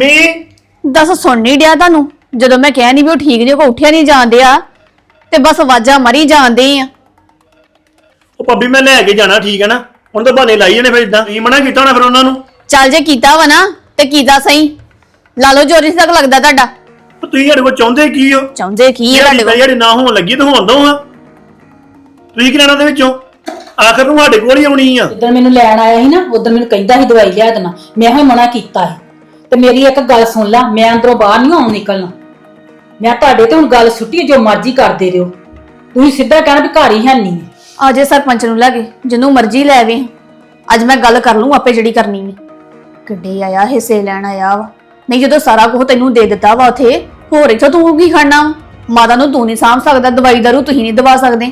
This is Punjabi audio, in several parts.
ਮੰਮੀ ਦੱਸ ਸੁਣ ਨਹੀਂ ਡਿਆ ਤੁਹਾਨੂੰ? ਜਦੋਂ ਮੈਂ ਕਿਹਾ ਨਹੀਂ ਵੀ ਉਹ ਠੀਕ ਨਹੀਂ ਕੋ ਉੱਠਿਆ ਨਹੀਂ ਜਾਂਦਿਆ ਤੇ ਬਸ ਆਵਾਜ਼ਾਂ ਮਰੀ ਜਾਂਦੇ ਆ। ਉਹ ਭਾਬੀ ਮੈਂ ਲੈ ਕੇ ਜਾਣਾ ਠੀਕ ਹੈ ਨਾ? ਹੁਣ ਤਾਂ ਬਹਾਨੇ ਲਾਈ ਜਾਣੇ ਫਿਰ ਇਦਾਂ ਤੁਸੀਂ ਮਨਾ ਕੀਤਾ ਹੋਣਾ ਫਿਰ ਉਹਨਾਂ ਨੂੰ? ਚੱਲ ਜੇ ਕੀਤਾ ਵਾ ਨਾ ਤੇ ਕੀਤਾ ਸਹੀ। ਲਾ ਲਓ ਜੋ ਰਿਸ ਤੱਕ ਲੱਗਦਾ ਤੁਹਾਡਾ। ਉਹ ਤੁਸੀਂ ਸਾਡੇ ਕੋਲ ਚਾਹੁੰਦੇ ਕੀ ਹੋ? ਚਾਹੁੰਦੇ ਕੀ ਆ ਤੁਹਾਡੇ ਜਿਹੜੀ ਕੋਲ? ਜਿਹੜੀ ਨਾ ਹੋਣ ਲੱਗੀ ਤਾਂ ਹੋਣ ਦੋ ਹਾਂ। ਤੁਸੀਂ ਕੀ ਲੈਣਾ ਦੇ ਵਿੱਚੋਂ? ਆਖਰ ਨੂੰ ਸਾਡੇ ਕੋਲ ਹੀ ਆਉਣੀ ਆ। ਜਦੋਂ ਮੈਨੂੰ ਲੈਣ ਆਇਆ ਸੀ ਨਾ ਉਦੋਂ ਮੈਨੂੰ ਕਹਿੰਦਾ ਸੀ ਦਵਾਈ ਲਿਆ ਦੇਣਾ। ਮੈਂ ਹੀ ਮਨਾ ਕੀਤਾ ਸੀ। ਤੇ ਮੇਰੀ ਇੱਕ ਗੱਲ ਸੁਣ ਲੈ ਮੈਂ ਅੰਦਰੋਂ ਬਾਹਰ ਨਹੀਂ ਆਉਣ ਨਿਕਲਣਾ। ਮੈਂ ਤੁਹਾਡੇ ਤੇ ਹੁਣ ਗੱਲ ਛੁੱਟੀ ਜੋ ਮਰਜ਼ੀ ਕਰਦੇ ਰਹੋ। ਤੁਸੀਂ ਸਿੱਧਾ ਕਹਿਣਾ ਵੀ ਘਰ ਹੀ ਹੈ ਨਹੀਂ। ਆਜੇ ਸਰਪੰਚ ਨੂੰ ਲੈ ਕੇ ਜਿਹਨੂੰ ਮਰਜ਼ੀ ਲੈ ਆਵੇ। ਅੱਜ ਮੈਂ ਗੱਲ ਕਰ ਲੂੰ ਆਪੇ ਜਿਹੜੀ ਕਰਨੀ ਹੈ ਕਿੱਡੇ ਆਇਆ ਹਿੱਸੇ ਲੈਣ ਆਇਆ ਵਾ। ਨਹੀਂ ਜਦੋਂ ਸਾਰਾ ਕੁਝ ਤੈਨੂੰ ਦੇ ਦਿੱਤਾ ਵਾ ਉਥੇ ਹੋਰ ਇੱਥੋਂ ਤੂੰ ਕੀ ਖਾਣਾ? ਮਾਤਾ ਨੂੰ ਤੂੰ ਨਹੀਂ ਸਾਂਭ ਸਕਦਾ ਦਵਾਈ ਦਾਰੂ ਤੁਸੀਂ ਨਹੀਂ ਦਵਾ ਸਕਦੇ।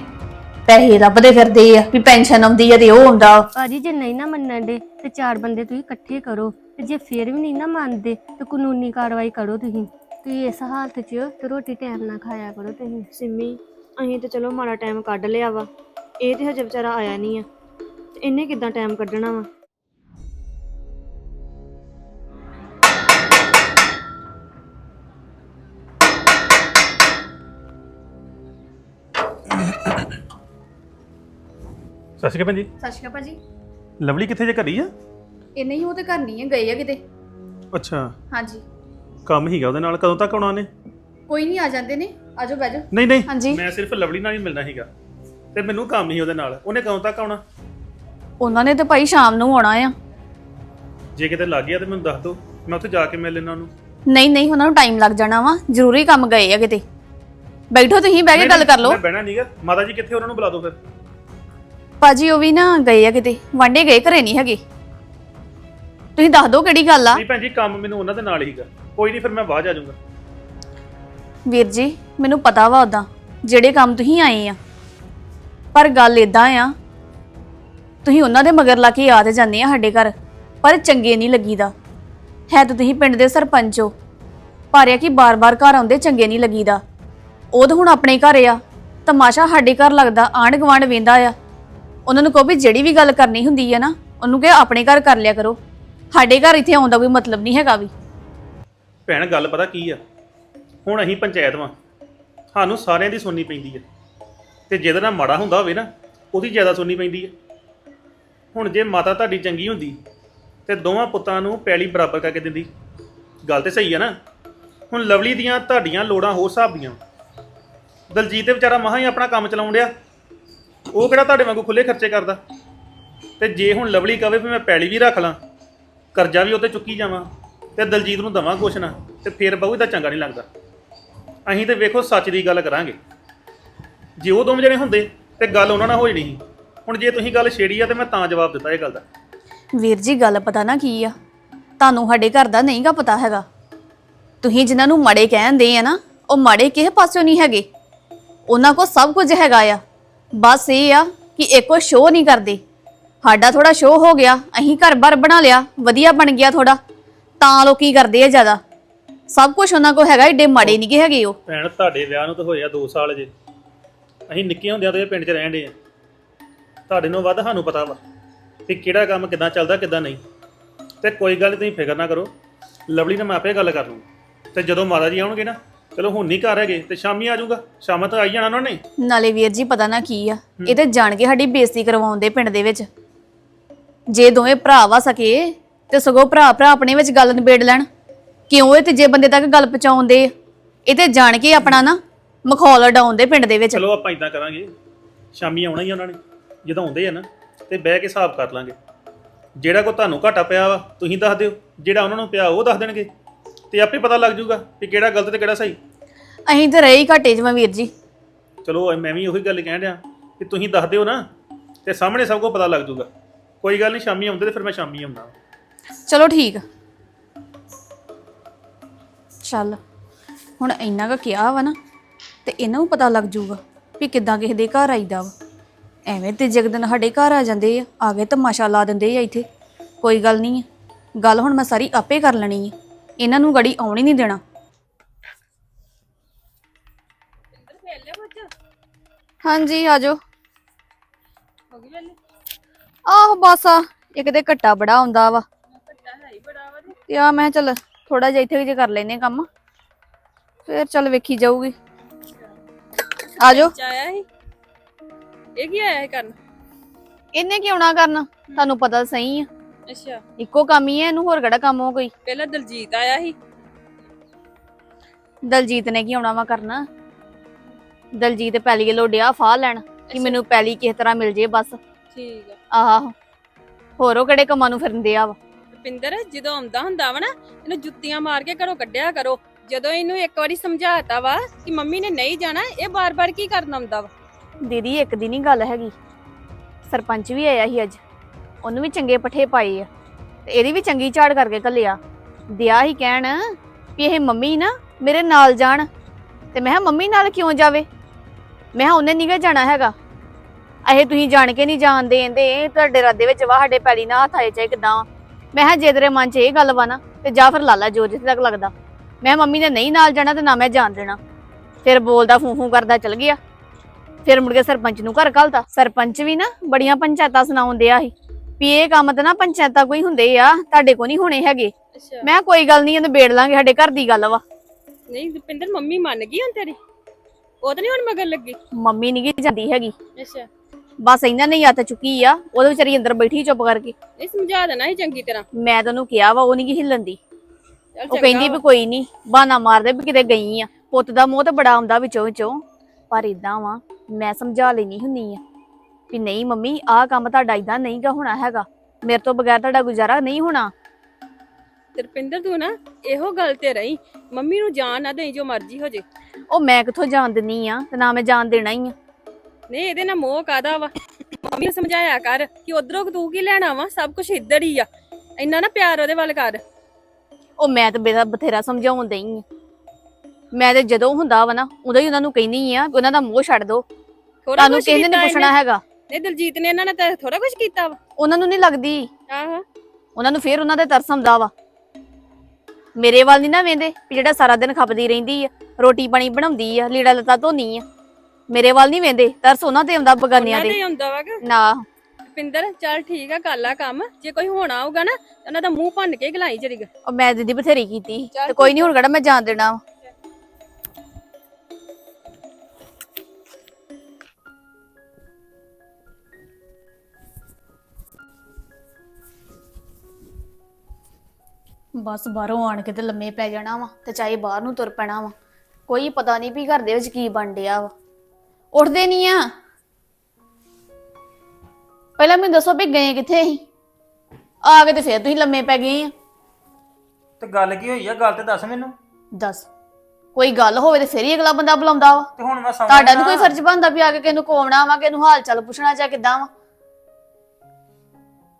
ਪੈਸੇ ਲੱਭਦੇ ਫਿਰਦੇ ਆ ਵੀ ਪੈਨਸ਼ਨ ਆਉਂਦੀ ਆ ਤੇ ਉਹ ਆਉਂਦਾ ਵਾ। ਭਾਜੀ ਜੇ ਨਹੀਂ ਨਾ ਮੰਨਣ ਦੇ ਤੇ ਚਾਰ ਬੰਦੇ ਤੁਸੀਂ ਇਕੱਠੇ ਕਰੋ। ਤੇ ਜੇ ਫੇਰ ਵੀ ਨਹੀਂ ਨਾ ਮੰਨਦੇ ਤੇ ਕਾਨੂੰਨੀ ਕਾਰਵਾਈ ਕਰੋ ਤੁਸੀਂ। ਤੁਸੀਂ ਇਸ ਹਾਲਤ 'ਚ ਤੇ ਰੋਟੀ ਟਾਈਮ ਨਾਲ ਖਾਇਆ ਕਰੋ ਤੁਸੀਂ। ਸਿੰਮੀ ਅਸੀਂ ਤੇ ਚਲੋ ਮਾੜਾ ਟਾਈਮ ਕੱਢ ਲਿਆ ਵਾ। ਇਹ ਤੇ ਹਜੇ ਵਿਚਾਰਾ ਆਇਆ ਨਹੀਂ ਆ। ਤੇ ਇਹਨੇ ਕਿੱਦਾਂ ਟਾਈਮ ਕੱਢਣਾ ਵਾ? ਸਤਿ ਸ਼੍ਰੀ ਅਕਾਲ ਭੈਣ ਜੀ। ਸਤਿ ਸ਼੍ਰੀ ਅਕਾਲ ਭਾਜੀ। ਲਵਲੀ ਕਿੱਥੇ ਜੇ ਘਰੀ ਆ? ਇਹ ਨਹੀਂ ਉਹ ਤੇ ਘਰ ਨਹੀਂ ਹੈ ਗਏ ਆ ਕਿਤੇ। ਅੱਛਾ। ਹਾਂਜੀ। ਕੰਮ ਹੀਗਾ ਉਹਦੇ ਨਾਲ ਕਦੋਂ ਤੱਕ ਆਉਣਾ ਨੇ ਕੋਈ ਨਹੀਂ ਆ ਜਾਂਦੇ ਨੇ। ਆਜੋ ਬਹਿ ਜਾਓ। ਨਹੀਂ ਨਹੀਂ। ਹਾਂਜੀ। ਮੈਂ ਸਿਰਫ ਲਵਲੀ ਨਾਲ ਹੀ ਮਿਲਣਾ ਸੀਗਾ। ਤੇ ਮੈਨੂੰ ਕੰਮ ਹੀ ਉਹਦੇ ਨਾਲ। ਉਹਨੇ ਕਦੋਂ ਤੱਕ ਆਉਣਾ? ਉਹਨਾਂ ਨੇ ਤੇ ਭਾਈ ਸ਼ਾਮ ਨੂੰ ਆਉਣਾ ਆ। ਜੇ ਕਿਤੇ ਲੱਗ ਗਿਆ ਤੇ ਮੈਨੂੰ ਦੱਸ ਦਿਓ। ਮੈਂ ਉੱਥੇ ਜਾ ਕੇ ਮਿਲ ਲੈਣਾ ਉਹਨੂੰ। ਨਹੀਂ ਨਹੀਂ ਉਹਨਾਂ ਨੂੰ ਟਾਈਮ ਲੱਗ ਜਾਣਾ ਵਾ। ਜ਼ਰੂਰੀ ਕੰਮ ਗਏ ਆ ਕਿਤੇ। ਬੈਠੋ ਤੁਸੀਂ ਬਹਿ ਕੇ ਗੱਲ ਕਰ ਲਓ। ਮੈਂ ਬਹਿਣਾ ਨਹੀਂਗਾ ਮਾਤਾ ਜੀ ਕਿੱਥੇ ਉਹਨਾਂ ਨੂੰ ਬੁਲਾ ਦਿਓ ਫਿਰ। ਭਾਜੀ ਉਹ ਵੀ ਨਾ ਗਏ ਆ ਕਿਤੇ। ਵਾਂਡੇ ਗਏ ਘਰੇ ਨਹੀਂ ਹੈਗੇ। ਤੁਸੀਂ ਦੱਸ ਦਿਓ ਕਿਹੜੀ ਗੱਲ ਆ? ਨਹੀਂ ਭੈਣ ਜੀ ਕੰਮ ਮੈਨੂੰ ਉਹਨਾਂ ਦੇ ਨਾਲ ਹੀਗਾ। ਕੋਈ ਨਹੀਂ ਫਿਰ ਮੈਂ ਬਾਅਦ ਆ ਜਾਊਂਗਾ। ਵੀਰ ਜੀ ਮੈਨੂੰ ਪਤਾ ਵਾ ਉਦਾਂ ਜਿਹੜੇ ਕੰਮ ਤੁਸੀਂ ਆਏ ਆ। ਪਰ ਗੱਲ ਇਦਾਂ ਆ ਤੁਸੀਂ ਉਹਨਾਂ ਦੇ ਮਗਰ ਲਾ ਕੇ ਆ ਤੇ ਜਾਂਦੇ ਆ ਸਾਡੇ ਘਰ ਪਰ ਚੰਗੇ ਨਹੀਂ ਲੱਗੀਦਾ। ਹੈ ਤਾਂ ਤੁਸੀਂ ਪਿੰਡ ਦੇ ਸਰਪੰਚ ਹੋ। ਪਰ ਇਹ ਕਿ ਬਾਰ-ਬਾਰ ਘਰ ਆਉਂਦੇ ਚੰਗੇ ਨਹੀਂ ਲੱਗੀਦਾ। ਉਹ ਤਾਂ ਹੁਣ ਆਪਣੇ ਘਰ ਆ। ਤਮਾਸ਼ਾ ਸਾਡੇ ਘਰ ਲੱਗਦਾ ਆਂਢ ਗੁਆਂਢ ਵੇਂਦਾ ਆ। ਉਹਨਾਂ ਨੂੰ ਕਹੋ ਵੀ ਜਿਹੜੀ ਵੀ ਗੱਲ ਕਰਨੀ ਹੁੰਦੀ ਆ ਨਾ ਉਹਨੂੰ ਕਹੇ ਆਪਣੇ ਘਰ ਕਰ ਲਿਆ ਕਰੋ। ਸਾਡੇ ਘਰ ਇੱਥੇ ਆਉਣ ਦਾ ਕੋਈ ਮਤਲਬ ਨਹੀਂ ਹੈਗਾ ਵੀ। ਭੈਣ, ਗੱਲ ਪਤਾ ਕੀ ਆ? ਹੁਣ ਅਸੀਂ ਪੰਚਾਇਤ ਵਾਂ। ਸਾਨੂੰ ਸਾਰਿਆਂ ਦੀ ਸੁਣਨੀ ਪੈਂਦੀ ਹੈ ਤੇ ਜਿਹਦੇ ਨਾਲ ਮਾੜਾ ਹੁੰਦਾ ਹੋਵੇ ਨਾ, ਉਹਦੀ ਜ਼ਿਆਦਾ ਸੁਣਨੀ ਪੈਂਦੀ ਹੈ ਹੁਣ ਜੇ ਮਾਤਾ ਤੁਹਾਡੀ ਚੰਗੀ ਹੁੰਦੀ ਤੇ ਦੋਵਾਂ ਪੁੱਤਾਂ ਨੂੰ ਪੈਲੀ ਬਰਾਬਰ ਕਰਕੇ ਦਿੰਦੀ। ਗੱਲ ਤੇ ਸਹੀ ਆ ਨਾ। ਹੁਣ ਲਵਲੀ ਦੀਆਂ ਤੁਹਾਡੀਆਂ ਲੋੜਾਂ ਹੋਰ ਹਿਸਾਬ ਦੀਆਂ। ਦਲਜੀਤ ਤੇ ਵਿਚਾਰਾ ਮਹਾ ਹੀ ਆਪਣਾ ਕੰਮ ਚਲਾਉਣ ਡਿਆ। ਉਹ ਕਿਹੜਾ ਤੁਹਾਡੇ ਵਾਂਗੂ ਖੁੱਲੇ ਖਰਚੇ ਕਰਦਾ? ਤੇ ਜੇ ਹੁਣ ਲਵਲੀ ਕਵੇ ਵੀ ਮੈਂ ਪੈਲੀ ਵੀ ਰੱਖ ਲਾਂ ਕਰਜ਼ਾ ਵੀ ਉੱਤੇ ਚੁੱਕੀ ਜਾਵਾਂ ਤੇ ਦਲਜੀਤ ਨੂੰ ਦਵਾਂ ਕੁਛ ਨਾ, ਤੇ ਫਿਰ ਬਹੁ ਇਹਦਾ ਚੰਗਾ ਨਹੀਂ ਲੱਗਦਾ। ਅਸੀਂ ਤੇ ਵੇਖੋ ਸੱਚ ਦੀ ਗੱਲ ਕਰਾਂਗੇ। ਜੇ ਉਹ ਦੋਵੇਂ ਜਣੇ ਹੁੰਦੇ ਤੇ ਗੱਲ ਉਹਨਾਂ ਨਾਲ ਹੋ ਜਣੀ ਸੀ। ਹੁਣ ਜੇ ਤੁਸੀਂ ਗੱਲ ਛੇੜੀ ਆ ਤੇ ਮੈਂ ਤਾਂ ਜਵਾਬ ਦਿੱਤਾ ਇਹ ਗੱਲ ਦਾ। ਵੀਰ ਜੀ, ਗੱਲ ਪਤਾ ਨਾ ਕੀ ਆ? ਤੁਹਾਨੂੰ ਸਾਡੇ ਘਰ ਦਾ ਨਹੀਂਗਾ ਪਤਾ ਹੈਗਾ। ਤੁਸੀਂ ਜਿਨ੍ਹਾਂ ਨੂੰ ਮਾੜੇ ਕਹਿੰਦੇ ਆ ਨਾ, ਉਹ ਮਾੜੇ ਕਿਸੇ ਪਾਸਿਓਂ ਨਹੀਂ ਹੈਗੇ। ਉਹਨਾਂ ਕੋਲ ਸਭ ਕੁਝ ਹੈਗਾ ਆ। ਬਸ ਇਹ ਆ ਕਿ ਇੱਕੋ ਸ਼ੋਅ ਨਹੀਂ ਕਰਦੇ। ਸਾਡਾ ਥੋੜਾ ਸ਼ੋਅ ਹੋ ਗਿਆ ਅਸੀਂ ਘਰ-ਬਾਰ ਬਣਾ ਲਿਆ ਵਧੀਆ ਬਣ ਗਿਆ ਥੋੜਾ ਤਾਂ ਲੋਕੀ ਕਰਦੇ ਆ ਜ਼ਿਆਦਾ। ਸਭ ਕੁਝ ਉਹਨਾਂ ਕੋਲ ਹੈਗਾ ਏਡੇ ਮਾੜੇ ਨਹੀਂ ਗੇ ਹੈਗੇ ਉਹ। ਭੈਣ ਤੁਹਾਡੇ ਵਿਆਹ ਨੂੰ ਤਾਂ ਹੋਇਆ 2 ਸਾਲ ਜੇ। ਅਸੀਂ ਨਿੱਕੇ ਹੁੰਦਿਆਂ ਤੋਂ ਇਹ ਪਿੰਡ 'ਚ ਰਹਿਣ ਦੇ ਆ। ਤੁਹਾਡੇ ਨੂੰ ਵੱਧ ਸਾਨੂੰ ਪਤਾ ਵਾ ਕਿ ਕਿਹੜਾ ਕੰਮ ਕਿੱਦਾਂ ਚੱਲਦਾ ਕਿੱਦਾਂ ਨਹੀਂ। ਤੇ ਕੋਈ ਗੱਲ ਤੁਸੀਂ ਫਿਕਰ ਨਾ ਕਰੋ। ਲਵਲੀ ਨਾਲ ਮੈਂ ਆਪੇ ਗੱਲ ਕਰ ਲੂੰ ਤੇ ਜਦੋਂ ਮਾਤਾ ਜੀ ਆਉਣਗੇ ਨਾ ਚਲੋ ਹੁਣ ਨਹੀਂ ਘਰ ਹੈਗੇ ਤੇ ਸ਼ਾਮੀ ਆ ਜਾਊਗਾ। ਸ਼ਾਮਾਂ ਤੱਕ ਆਈ ਜਾਣਾ ਉਹਨਾਂ ਨੇ। ਨਾਲੇ ਵੀਰ ਜੀ ਪਤਾ ਨਾ ਕੀ ਆ? ਇਹ ਤੇ ਜਾਣ ਕੇ ਸਾਡੀ ਬੇਇੱਜ਼ਤੀ ਕਰਵਾਉਂਦੇ ਪਿੰਡ ਦੇ ਵਿੱਚ। ਜੇ ਦੋਵੇਂ ਭਰਾ ਵਾ ਸਕੇ ਤੇ ਸਗੋਂ ਭਰਾ ਭਰਾ ਆਪਣੇ ਵਿੱਚ ਗੱਲ ਨਿਬੇੜ ਲੈਣ। ਕਿਉਂ ਇਹ ਤੀਜੇ ਬੰਦੇ ਤੱਕ ਗੱਲ ਪਹੁੰਚਾਉਂਦੇ? ਆ? ਇਹ ਤੇ ਜਾਣ ਕੇ ਆਪਣਾ ਨਾ ਮਖੌਲ ਉਡਾਉਂਦੇ ਪਿੰਡ ਦੇ ਵਿੱਚ। ਚਲੋ ਆਪਾਂ ਇਦਾਂ ਕਰਾਂਗੇ। ਸ਼ਾਮੀ ਆਉਣਾ ਹੀ ਉਹਨਾਂ ਨੇ। ਜਦੋਂ ਆਉਂਦੇ ਆ ਨਾ ਤੇ ਬਹਿ ਕੇ ਹਿਸਾਬ ਕਰ ਲਾਂਗੇ। ਜਿਹੜਾ ਕੋ ਤੁਹਾਨੂੰ ਘਾਟਾ ਪਿਆ ਵਾ ਤੁਸੀਂ ਦੱਸ ਦਿਓ। ਜਿਹੜਾ ਉਹਨਾਂ ਨੂੰ ਪਿਆ ਉਹ ਦੱਸ ਦੇਣਗੇ। ਤੇ ਆਪੇ ਪਤਾ ਲੱਗ ਜਾਊਗਾ ਕਿ ਕਿਹੜਾ ਗਲਤ ਤੇ ਕਿਹੜਾ ਸਹੀ। ਅਸੀਂ ਤੇ ਰਹੇ ਘਾਟੇ ਜਮਾ ਵੀਰ ਜੀ। ਚਲੋ ਮੈਂ ਵੀ ਉਹੀ ਗੱਲ ਕਹਿਣ ਡਿਆ ਕਿ ਤੁਸੀਂ ਦੱਸ ਦਿਓ ਨਾ ਤੇ ਸਾਹਮਣੇ ਸਭ ਕੋ ਪਤਾ ਲੱਗ ਜਾਊਗਾ। ਕੋਈ ਗੱਲ ਨਹੀਂ ਸ਼ਾਮੀ ਆਉਂਦੇ ਤੇ ਫਿਰ ਮੈਂ ਸ਼ਾਮੀ ਆਉਂਦਾ। ਚਲੋ ਠੀਕ। ਆ। ਚੱਲ ਹੁਣ ਇੰਨਾ ਕੁ ਕਿਹਾ ਵਾ ਨਾ ਤੇ ਇਹਨਾਂ ਨੂੰ ਪਤਾ ਲੱਗ ਜਾਊਗਾ ਵੀ ਕਿੱਦਾਂ ਕਿਸੇ ਦੇ ਘਰ ਆਈਦਾ ਵਾ। ਐਵੇਂ ਤੇ ਜਗ ਦਿਨ ਸਾਡੇ ਘਰ ਆ ਜਾਂਦੇ ਆ ਆ ਕੇ ਤਮਾਸ਼ਾ ਲਾ ਦਿੰਦੇ ਆ ਇੱਥੇ। ਕੋਈ ਗੱਲ ਨਹੀਂ ਹੈ ਗੱਲ ਹੁਣ ਮੈਂ ਸਾਰੀ ਆਪੇ ਕਰ ਲੈਣੀ ਹੈ ਇਹਨਾਂ ਨੂੰ ਗੜੀ ਆਉਣ ਹੀ ਨਹੀਂ ਦੇਣਾ। ਹਾਂਜੀ ਆਜੋ ਆਹੋ ਬਸ ਆ ਇੱਕ ਤੇ ਘੱਟਾ ਬੜਾ ਹੁੰਦਾ ਵਾ। ਤੇ ਆ ਮੈਂ ਚੱਲ ਥੋੜਾ ਜਿਹਾ ਇੱਥੇ ਜੇ ਕਰ ਲੈਨੇ ਕੰਮ। ਫਿਰ ਚੱਲ ਵੇਖੀ ਜਾਊਗੀ। ਆ ਜਾਓ। ਆਇਆ ਸੀ? ਇਹ ਕੀ ਆਇਆ ਸੀ ਕਰਨ? ਇਹਨੇ ਕੀ ਆਉਣਾ ਕਰਨ? ਤੁਹਾਨੂੰ ਪਤਾ ਸਹੀ ਆ। ਅੱਛਾ। ਇੱਕੋ ਕੰਮ ਹੀ ਹੈ ਇਹਨੂੰ ਹੋਰ ਕਿਹੜਾ ਕੰਮ ਹੋ ਕੋਈ? ਪਹਿਲਾਂ ਦਲਜੀਤ ਆਇਆ ਸੀ। ਦਲਜੀਤ ਨੇ ਕੀ ਆਉਣਾ ਵਾ ਕਰਨਾ? ਦਲਜੀਤ ਪੈਲੀ ਲੋਡਿਆ ਫਾਹ ਲੈਣ ਕਿ ਮੈਨੂੰ ਪੈਲੀ ਕਿਸ ਤਰ੍ਹਾਂ ਮਿਲ ਜੇ ਬਸ। ਠੀਕ ਆ। ਆਹ ਹੋਰ ਉਹ ਕਿਹੜੇ ਕੰਮਾਂ ਨੂੰ ਫਿਰਦੇ ਆ ਵਾ? ਰੁਪਿੰਦਰ ਜਦੋਂ ਆਉਂਦਾ ਹੁੰਦਾ ਵਾ ਨਾ ਇਹਨੂੰ ਜੁੱਤੀਆਂ ਮਾਰ ਕੇ ਘਰੋਂ ਕੱਢਿਆ ਕਰੋ। ਜਦੋਂ ਇਹਨੂੰ ਇੱਕ ਵਾਰੀ ਸਮਝਾਤਾ ਵਾ ਕਿ ਮੰਮੀ ਨੇ ਨਹੀਂ ਜਾਣਾ ਇਹ ਬਾਰ-ਬਾਰ ਕੀ ਕਰਨ ਆਉਂਦਾ ਵਾ? ਦੀਦੀ ਇੱਕ ਦੀ ਨਹੀਂ ਗੱਲ ਹੈਗੀ। ਸਰਪੰਚ ਵੀ ਆਇਆ ਸੀ ਅੱਜ। ਉਹਨੂੰ ਵੀ ਚੰਗੇ ਪੱਠੇ ਪਾਏ ਆ। ਤੇ ਇਹਦੀ ਵੀ ਚੰਗੀ ਝਾੜ ਕਰਕੇ ਘੱਲਿਆ। ਦਿਆ ਹੀ ਕਹਿਣ ਵੀ ਇਹ ਮੰਮੀ ਨਾ ਮੇਰੇ ਨਾਲ ਜਾਣ। ਤੇ ਮੈਂ ਕਿਹਾ ਮੰਮੀ ਨਾਲ ਕਿਉਂ ਜਾਵੇ? ਮੈਂ ਕਿਹਾ ਉਹਨੇ ਨਹੀਂ ਗਾ ਜਾਣਾ ਹੈਗਾ। ਇਹ ਤੁਸੀਂ ਜਾਣ ਕੇ ਨਹੀਂ ਜਾਣ ਦੇਂਦੇ ਤੁਹਾਡੇ ਰਾਦੇ ਵਿੱਚ ਵਾ ਸਾਡੇ ਪੈਲੀ ਨਾ ਹੱਥ ਆਏ ਚਾਹੇ ਕਿਦਾਂ ਮੈਂ ਕਿਹਾ ਜੇ ਤੇਰੇ ਮਨ 'ਚ ਇਹ ਗੱਲ ਵਾ ਨਾ ਤੇ ਜਾਂ ਫਿਰ ਲਾਲਾ ਜੋ ਜਿੱਥੇ ਤੱਕ ਲੱਗਦਾ। ਮੈਂ ਮੰਮੀ ਨੇ ਨਹੀਂ ਨਾਲ ਜਾਣਾ ਤੇ ਨਾ ਮੈਂ ਜਾਣ ਦੇਣਾ। ਫਿਰ ਬੋਲਦਾ ਫੂੰ ਫੂੰ ਕਰਦਾ ਚਲ ਗਿਆ। ਫਿਰ ਮੁੜ ਕੇ ਸਰਪੰਚ ਨੂੰ ਘਰ ਘਲਤਾ ਸਰਪੰਚ ਵੀ ਨਾ ਬੜੀਆਂ ਪੰਚਾਇਤਾਂ ਸੁਣਾਉਂਦੇ ਆ ਸੀ ਵੀ ਇਹ ਕੰਮ ਤਾਂ ਨਾ ਪੰਚਾਇਤਾਂ ਕੋਈ ਹੁੰਦੇ ਆ ਤੁਹਾਡੇ ਕੋ ਨਹੀਂ ਹੋਣੇ ਹੈਗੇ। ਮੈਂ ਕੋਈ ਗੱਲ ਨਹੀਂ ਇਹਨੂੰ ਬੇੜ ਲਾਂਗੇ ਸਾਡੇ ਘਰ ਦੀ ਗੱਲ ਵਾ। ਨਹੀਂ ਰੁਪਿੰਦਰ ਮੰਮੀ ਮੰਨ ਗਈ ਹੁਣ ਤੇਰੀ? ਉਹ ਤਾਂ ਨਹੀਂ ਹੁਣ ਮਗਰ ਲੱਗੀ? ਮੰਮੀ ਨਹੀਂ ਗੀ ਜਾਂਦੀ ਹੈਗੀ। ਅੱਛਾ। ਬਸ ਇਹਨਾਂ ਨੇ ਹੱਥ ਚੁੱਕੀ ਆ ਉਹਦੇ ਵਿਚਾਰੀ ਅੰਦਰ ਬੈਠੀ ਚੁੱਪ ਕਰਕੇ। ਇਹ ਸਮਝਾ ਦੇਣਾ ਸੀ ਚੰਗੀ ਤਰ੍ਹਾਂ। ਮੈਂ ਤਾਂ ਉਹਨੂੰ ਕਿਹਾ ਵਾ ਉਹ ਨਹੀਂ ਗੀ ਹਿੱਲਣ ਦੀ। ਚੱਲ ਉਹ ਚੰਗਾ ਕਹਿੰਦੀ ਵਾ। ਕੋਈ ਨਹੀਂ ਬਹਾਨਾ ਮਾਰਦੇ ਵੀ ਕਿਤੇ ਗਈ ਆ। ਪੁੱਤ ਦਾ ਮੋਹ ਤਾਂ ਬੜਾ ਆਉਂਦਾ ਵਿੱਚੋਂ ਵਿੱਚੋਂ। ਪਰ ਇਦਾਂ ਵਾ ਮੈਂ ਸਮਝਾ ਲੈਣੀ ਹੁੰਨੀ ਆ ਵੀ ਨਹੀਂ ਮੰਮੀ ਆਹ ਕੰਮ ਤੁਹਾਡਾ ਇਦਾਂ ਨਹੀਂ ਗਾ ਹੋਣਾ ਹੈਗਾ। ਮੇਰੇ ਤੋਂ ਬਗੈਰ ਤੁਹਾਡਾ ਗੁਜ਼ਾਰਾ ਨਹੀਂ ਹੋਣਾ। ਤੇ ਰੁਪਿੰਦਰ ਤੂੰ ਨਾ ਇਹੋ ਗੱਲ ਤੇ ਰਹੀ। ਮੰਮੀ ਨੂੰ ਜਾਣ ਨਾ ਦੇਈ ਜੋ ਮਰਜ਼ੀ ਹੋ ਜੇ। ਉਹ ਮੈਂ ਕਿੱਥੋਂ ਜਾਣ ਦਿੰਨੀ ਆ ਤੇ ਨਾ ਮੈਂ ਜਾਣ ਦੇਣਾ ਹੀ ਆ। ਨਹੀਂ ਇਹਦੇ ਨਾਲ ਮੋਹ ਕਾਦਾ ਵਾ? ਮੰਮੀ ਨੂੰ ਸਮਝਾਇਆ ਕਰ ਕਿ ਉਧਰੋਂ ਤੂੰ ਕੀ ਲੈਣਾ ਵਾ? ਸਭ ਕੁਝ ਇੱਧਰ ਹੀ ਆ। ਇੰਨਾ ਨਾ ਪਿਆਰ ਉਹਦੇ ਵੱਲ ਕਰ। ਉਹ ਮੈਂ ਤਾਂ ਬੇਦਾ ਬਥੇਰਾ ਸਮਝਾਉਣ ਦਈ ਆ। ਮੈਂ ਤੇ ਜਦੋਂ ਹੁੰਦਾ ਵਾ ਨਾ ਉਦੋਂ ਹੀ ਉਹਨਾਂ ਨੂੰ ਕਹਿੰਦੀ ਆ ਕਿ ਉਹਨਾਂ ਦਾ ਮੋਹ ਛੱਡ ਦੋ। ਥੋੜਾ ਤੁਹਾਨੂੰ ਕਿਸੇ ਨੇ ਪੁੱਛਣਾ ਹੈਗਾ। ਨਹੀਂ ਦਲਜੀਤ ਨੇ ਇਹਨਾਂ ਨੇ ਤਾਂ ਥੋੜਾ ਕੁਝ ਕੀਤਾ ਵਾ। ਉਹਨਾਂ ਨੂੰ ਨਹੀਂ ਲੱਗਦੀ। ਆਹੋ। ਉਹਨਾਂ ਨੂੰ ਫੇਰ ਉਹਨਾਂ ਦੇ ਤਰਸ ਆਉਂਦਾ ਵਾ। ਮੇਰੇ ਵੱਲ ਨਹੀਂ ਨਾ ਵੇਂਦੇ ਵੀ ਜਿਹੜਾ ਸਾਰਾ ਦਿਨ ਖਪਦੀ ਰਹਿੰਦੀ ਆ ਰੋਟੀ ਪਾਣੀ ਬਣਾਉਂਦੀ ਆ ਲੀੜਾ ਲੱਤਾ ਧੋਨੀ ਆ। ਮੇਰੇ ਵੱਲ ਨਹੀਂ ਵੇਂਦੇ ਤਰਸ ਉਹਨਾਂ ਤੇ ਆਉਂਦਾ ਬਗਾਨਿਆਂ ਹੁੰਦਾ ਕਿ? ਨਾ। ਰੁਪਿੰਦਰ ਚੱਲ ਠੀਕ ਆ ਕਰ ਲਾ ਕੰਮ। ਜੇ ਕੋਈ ਹੋਣਾ ਆਊਗਾ ਨਾ ਤਾਂ ਉਹਨਾਂ ਦਾ ਮੂੰਹ ਭੰਨ ਕੇ ਗਲਾਈ ਜਰੀਗਾ ਉਹ ਮੈਂ ਦੀਦੀ ਬਥੇਰੀ ਕੀਤੀ ਤੇ ਕੋਈ ਨਹੀਂ ਹੁਣ ਕਿਹੜਾ ਮੈਂ ਜਾਣ ਦੇਣਾ। ਵਾ। ਬਸ ਬਾਹਰੋਂ ਆਣ ਕੇ ਤੇ ਲੰਮੇ ਪੈ ਜਾਣਾ ਵਾ ਤੇ ਚਾਹੇ ਬਾਹਰ ਨੂੰ ਤੁਰ ਪੈਣਾ ਵਾ। ਕੋਈ ਪਤਾ ਨਹੀਂ ਵੀ ਘਰ ਦੇ ਵਿੱਚ ਕੀ ਬਣ ਡਿਆ ਵਾ। ਉੱਠਦੇ ਨਹੀਂ ਆ। ਪਹਿਲਾਂ ਮੈਨੂੰ ਦੱਸੋ ਵੀ ਗਏ ਕਿੱਥੇ ਸੀ? ਆ ਕੇ ਤੇ ਫੇਰ ਤੁਸੀਂ ਲੰਮੇ ਪੈ ਗਏ ਆ। ਤੇ ਗੱਲ ਕੀ ਹੋਈ ਆ? ਗੱਲ ਤੇ ਦੱਸ ਮੈਨੂੰ। ਦੱਸ। ਕੋਈ ਗੱਲ ਹੋਵੇ ਤੇ ਫੇਰ ਹੀ ਅਗਲਾ ਬੰਦਾ ਬੁਲਾਉਂਦਾ ਵਾ। ਤੇ ਹੁਣ ਮੈਂ ਸਮਝ ਤੁਹਾਡਾ ਨੀ ਕੋਈ ਫਰਜ਼ ਬਣਦਾ ਵੀ ਆ ਕੇ ਕਿਸੇ ਨੂੰ ਕੋਵਣਾ ਵਾ ਕਿਸੇ ਨੂੰ ਹਾਲ ਚਾਲ ਪੁੱਛਣਾ ਜਾਂ ਕਿਦਾਂ ਵਾ।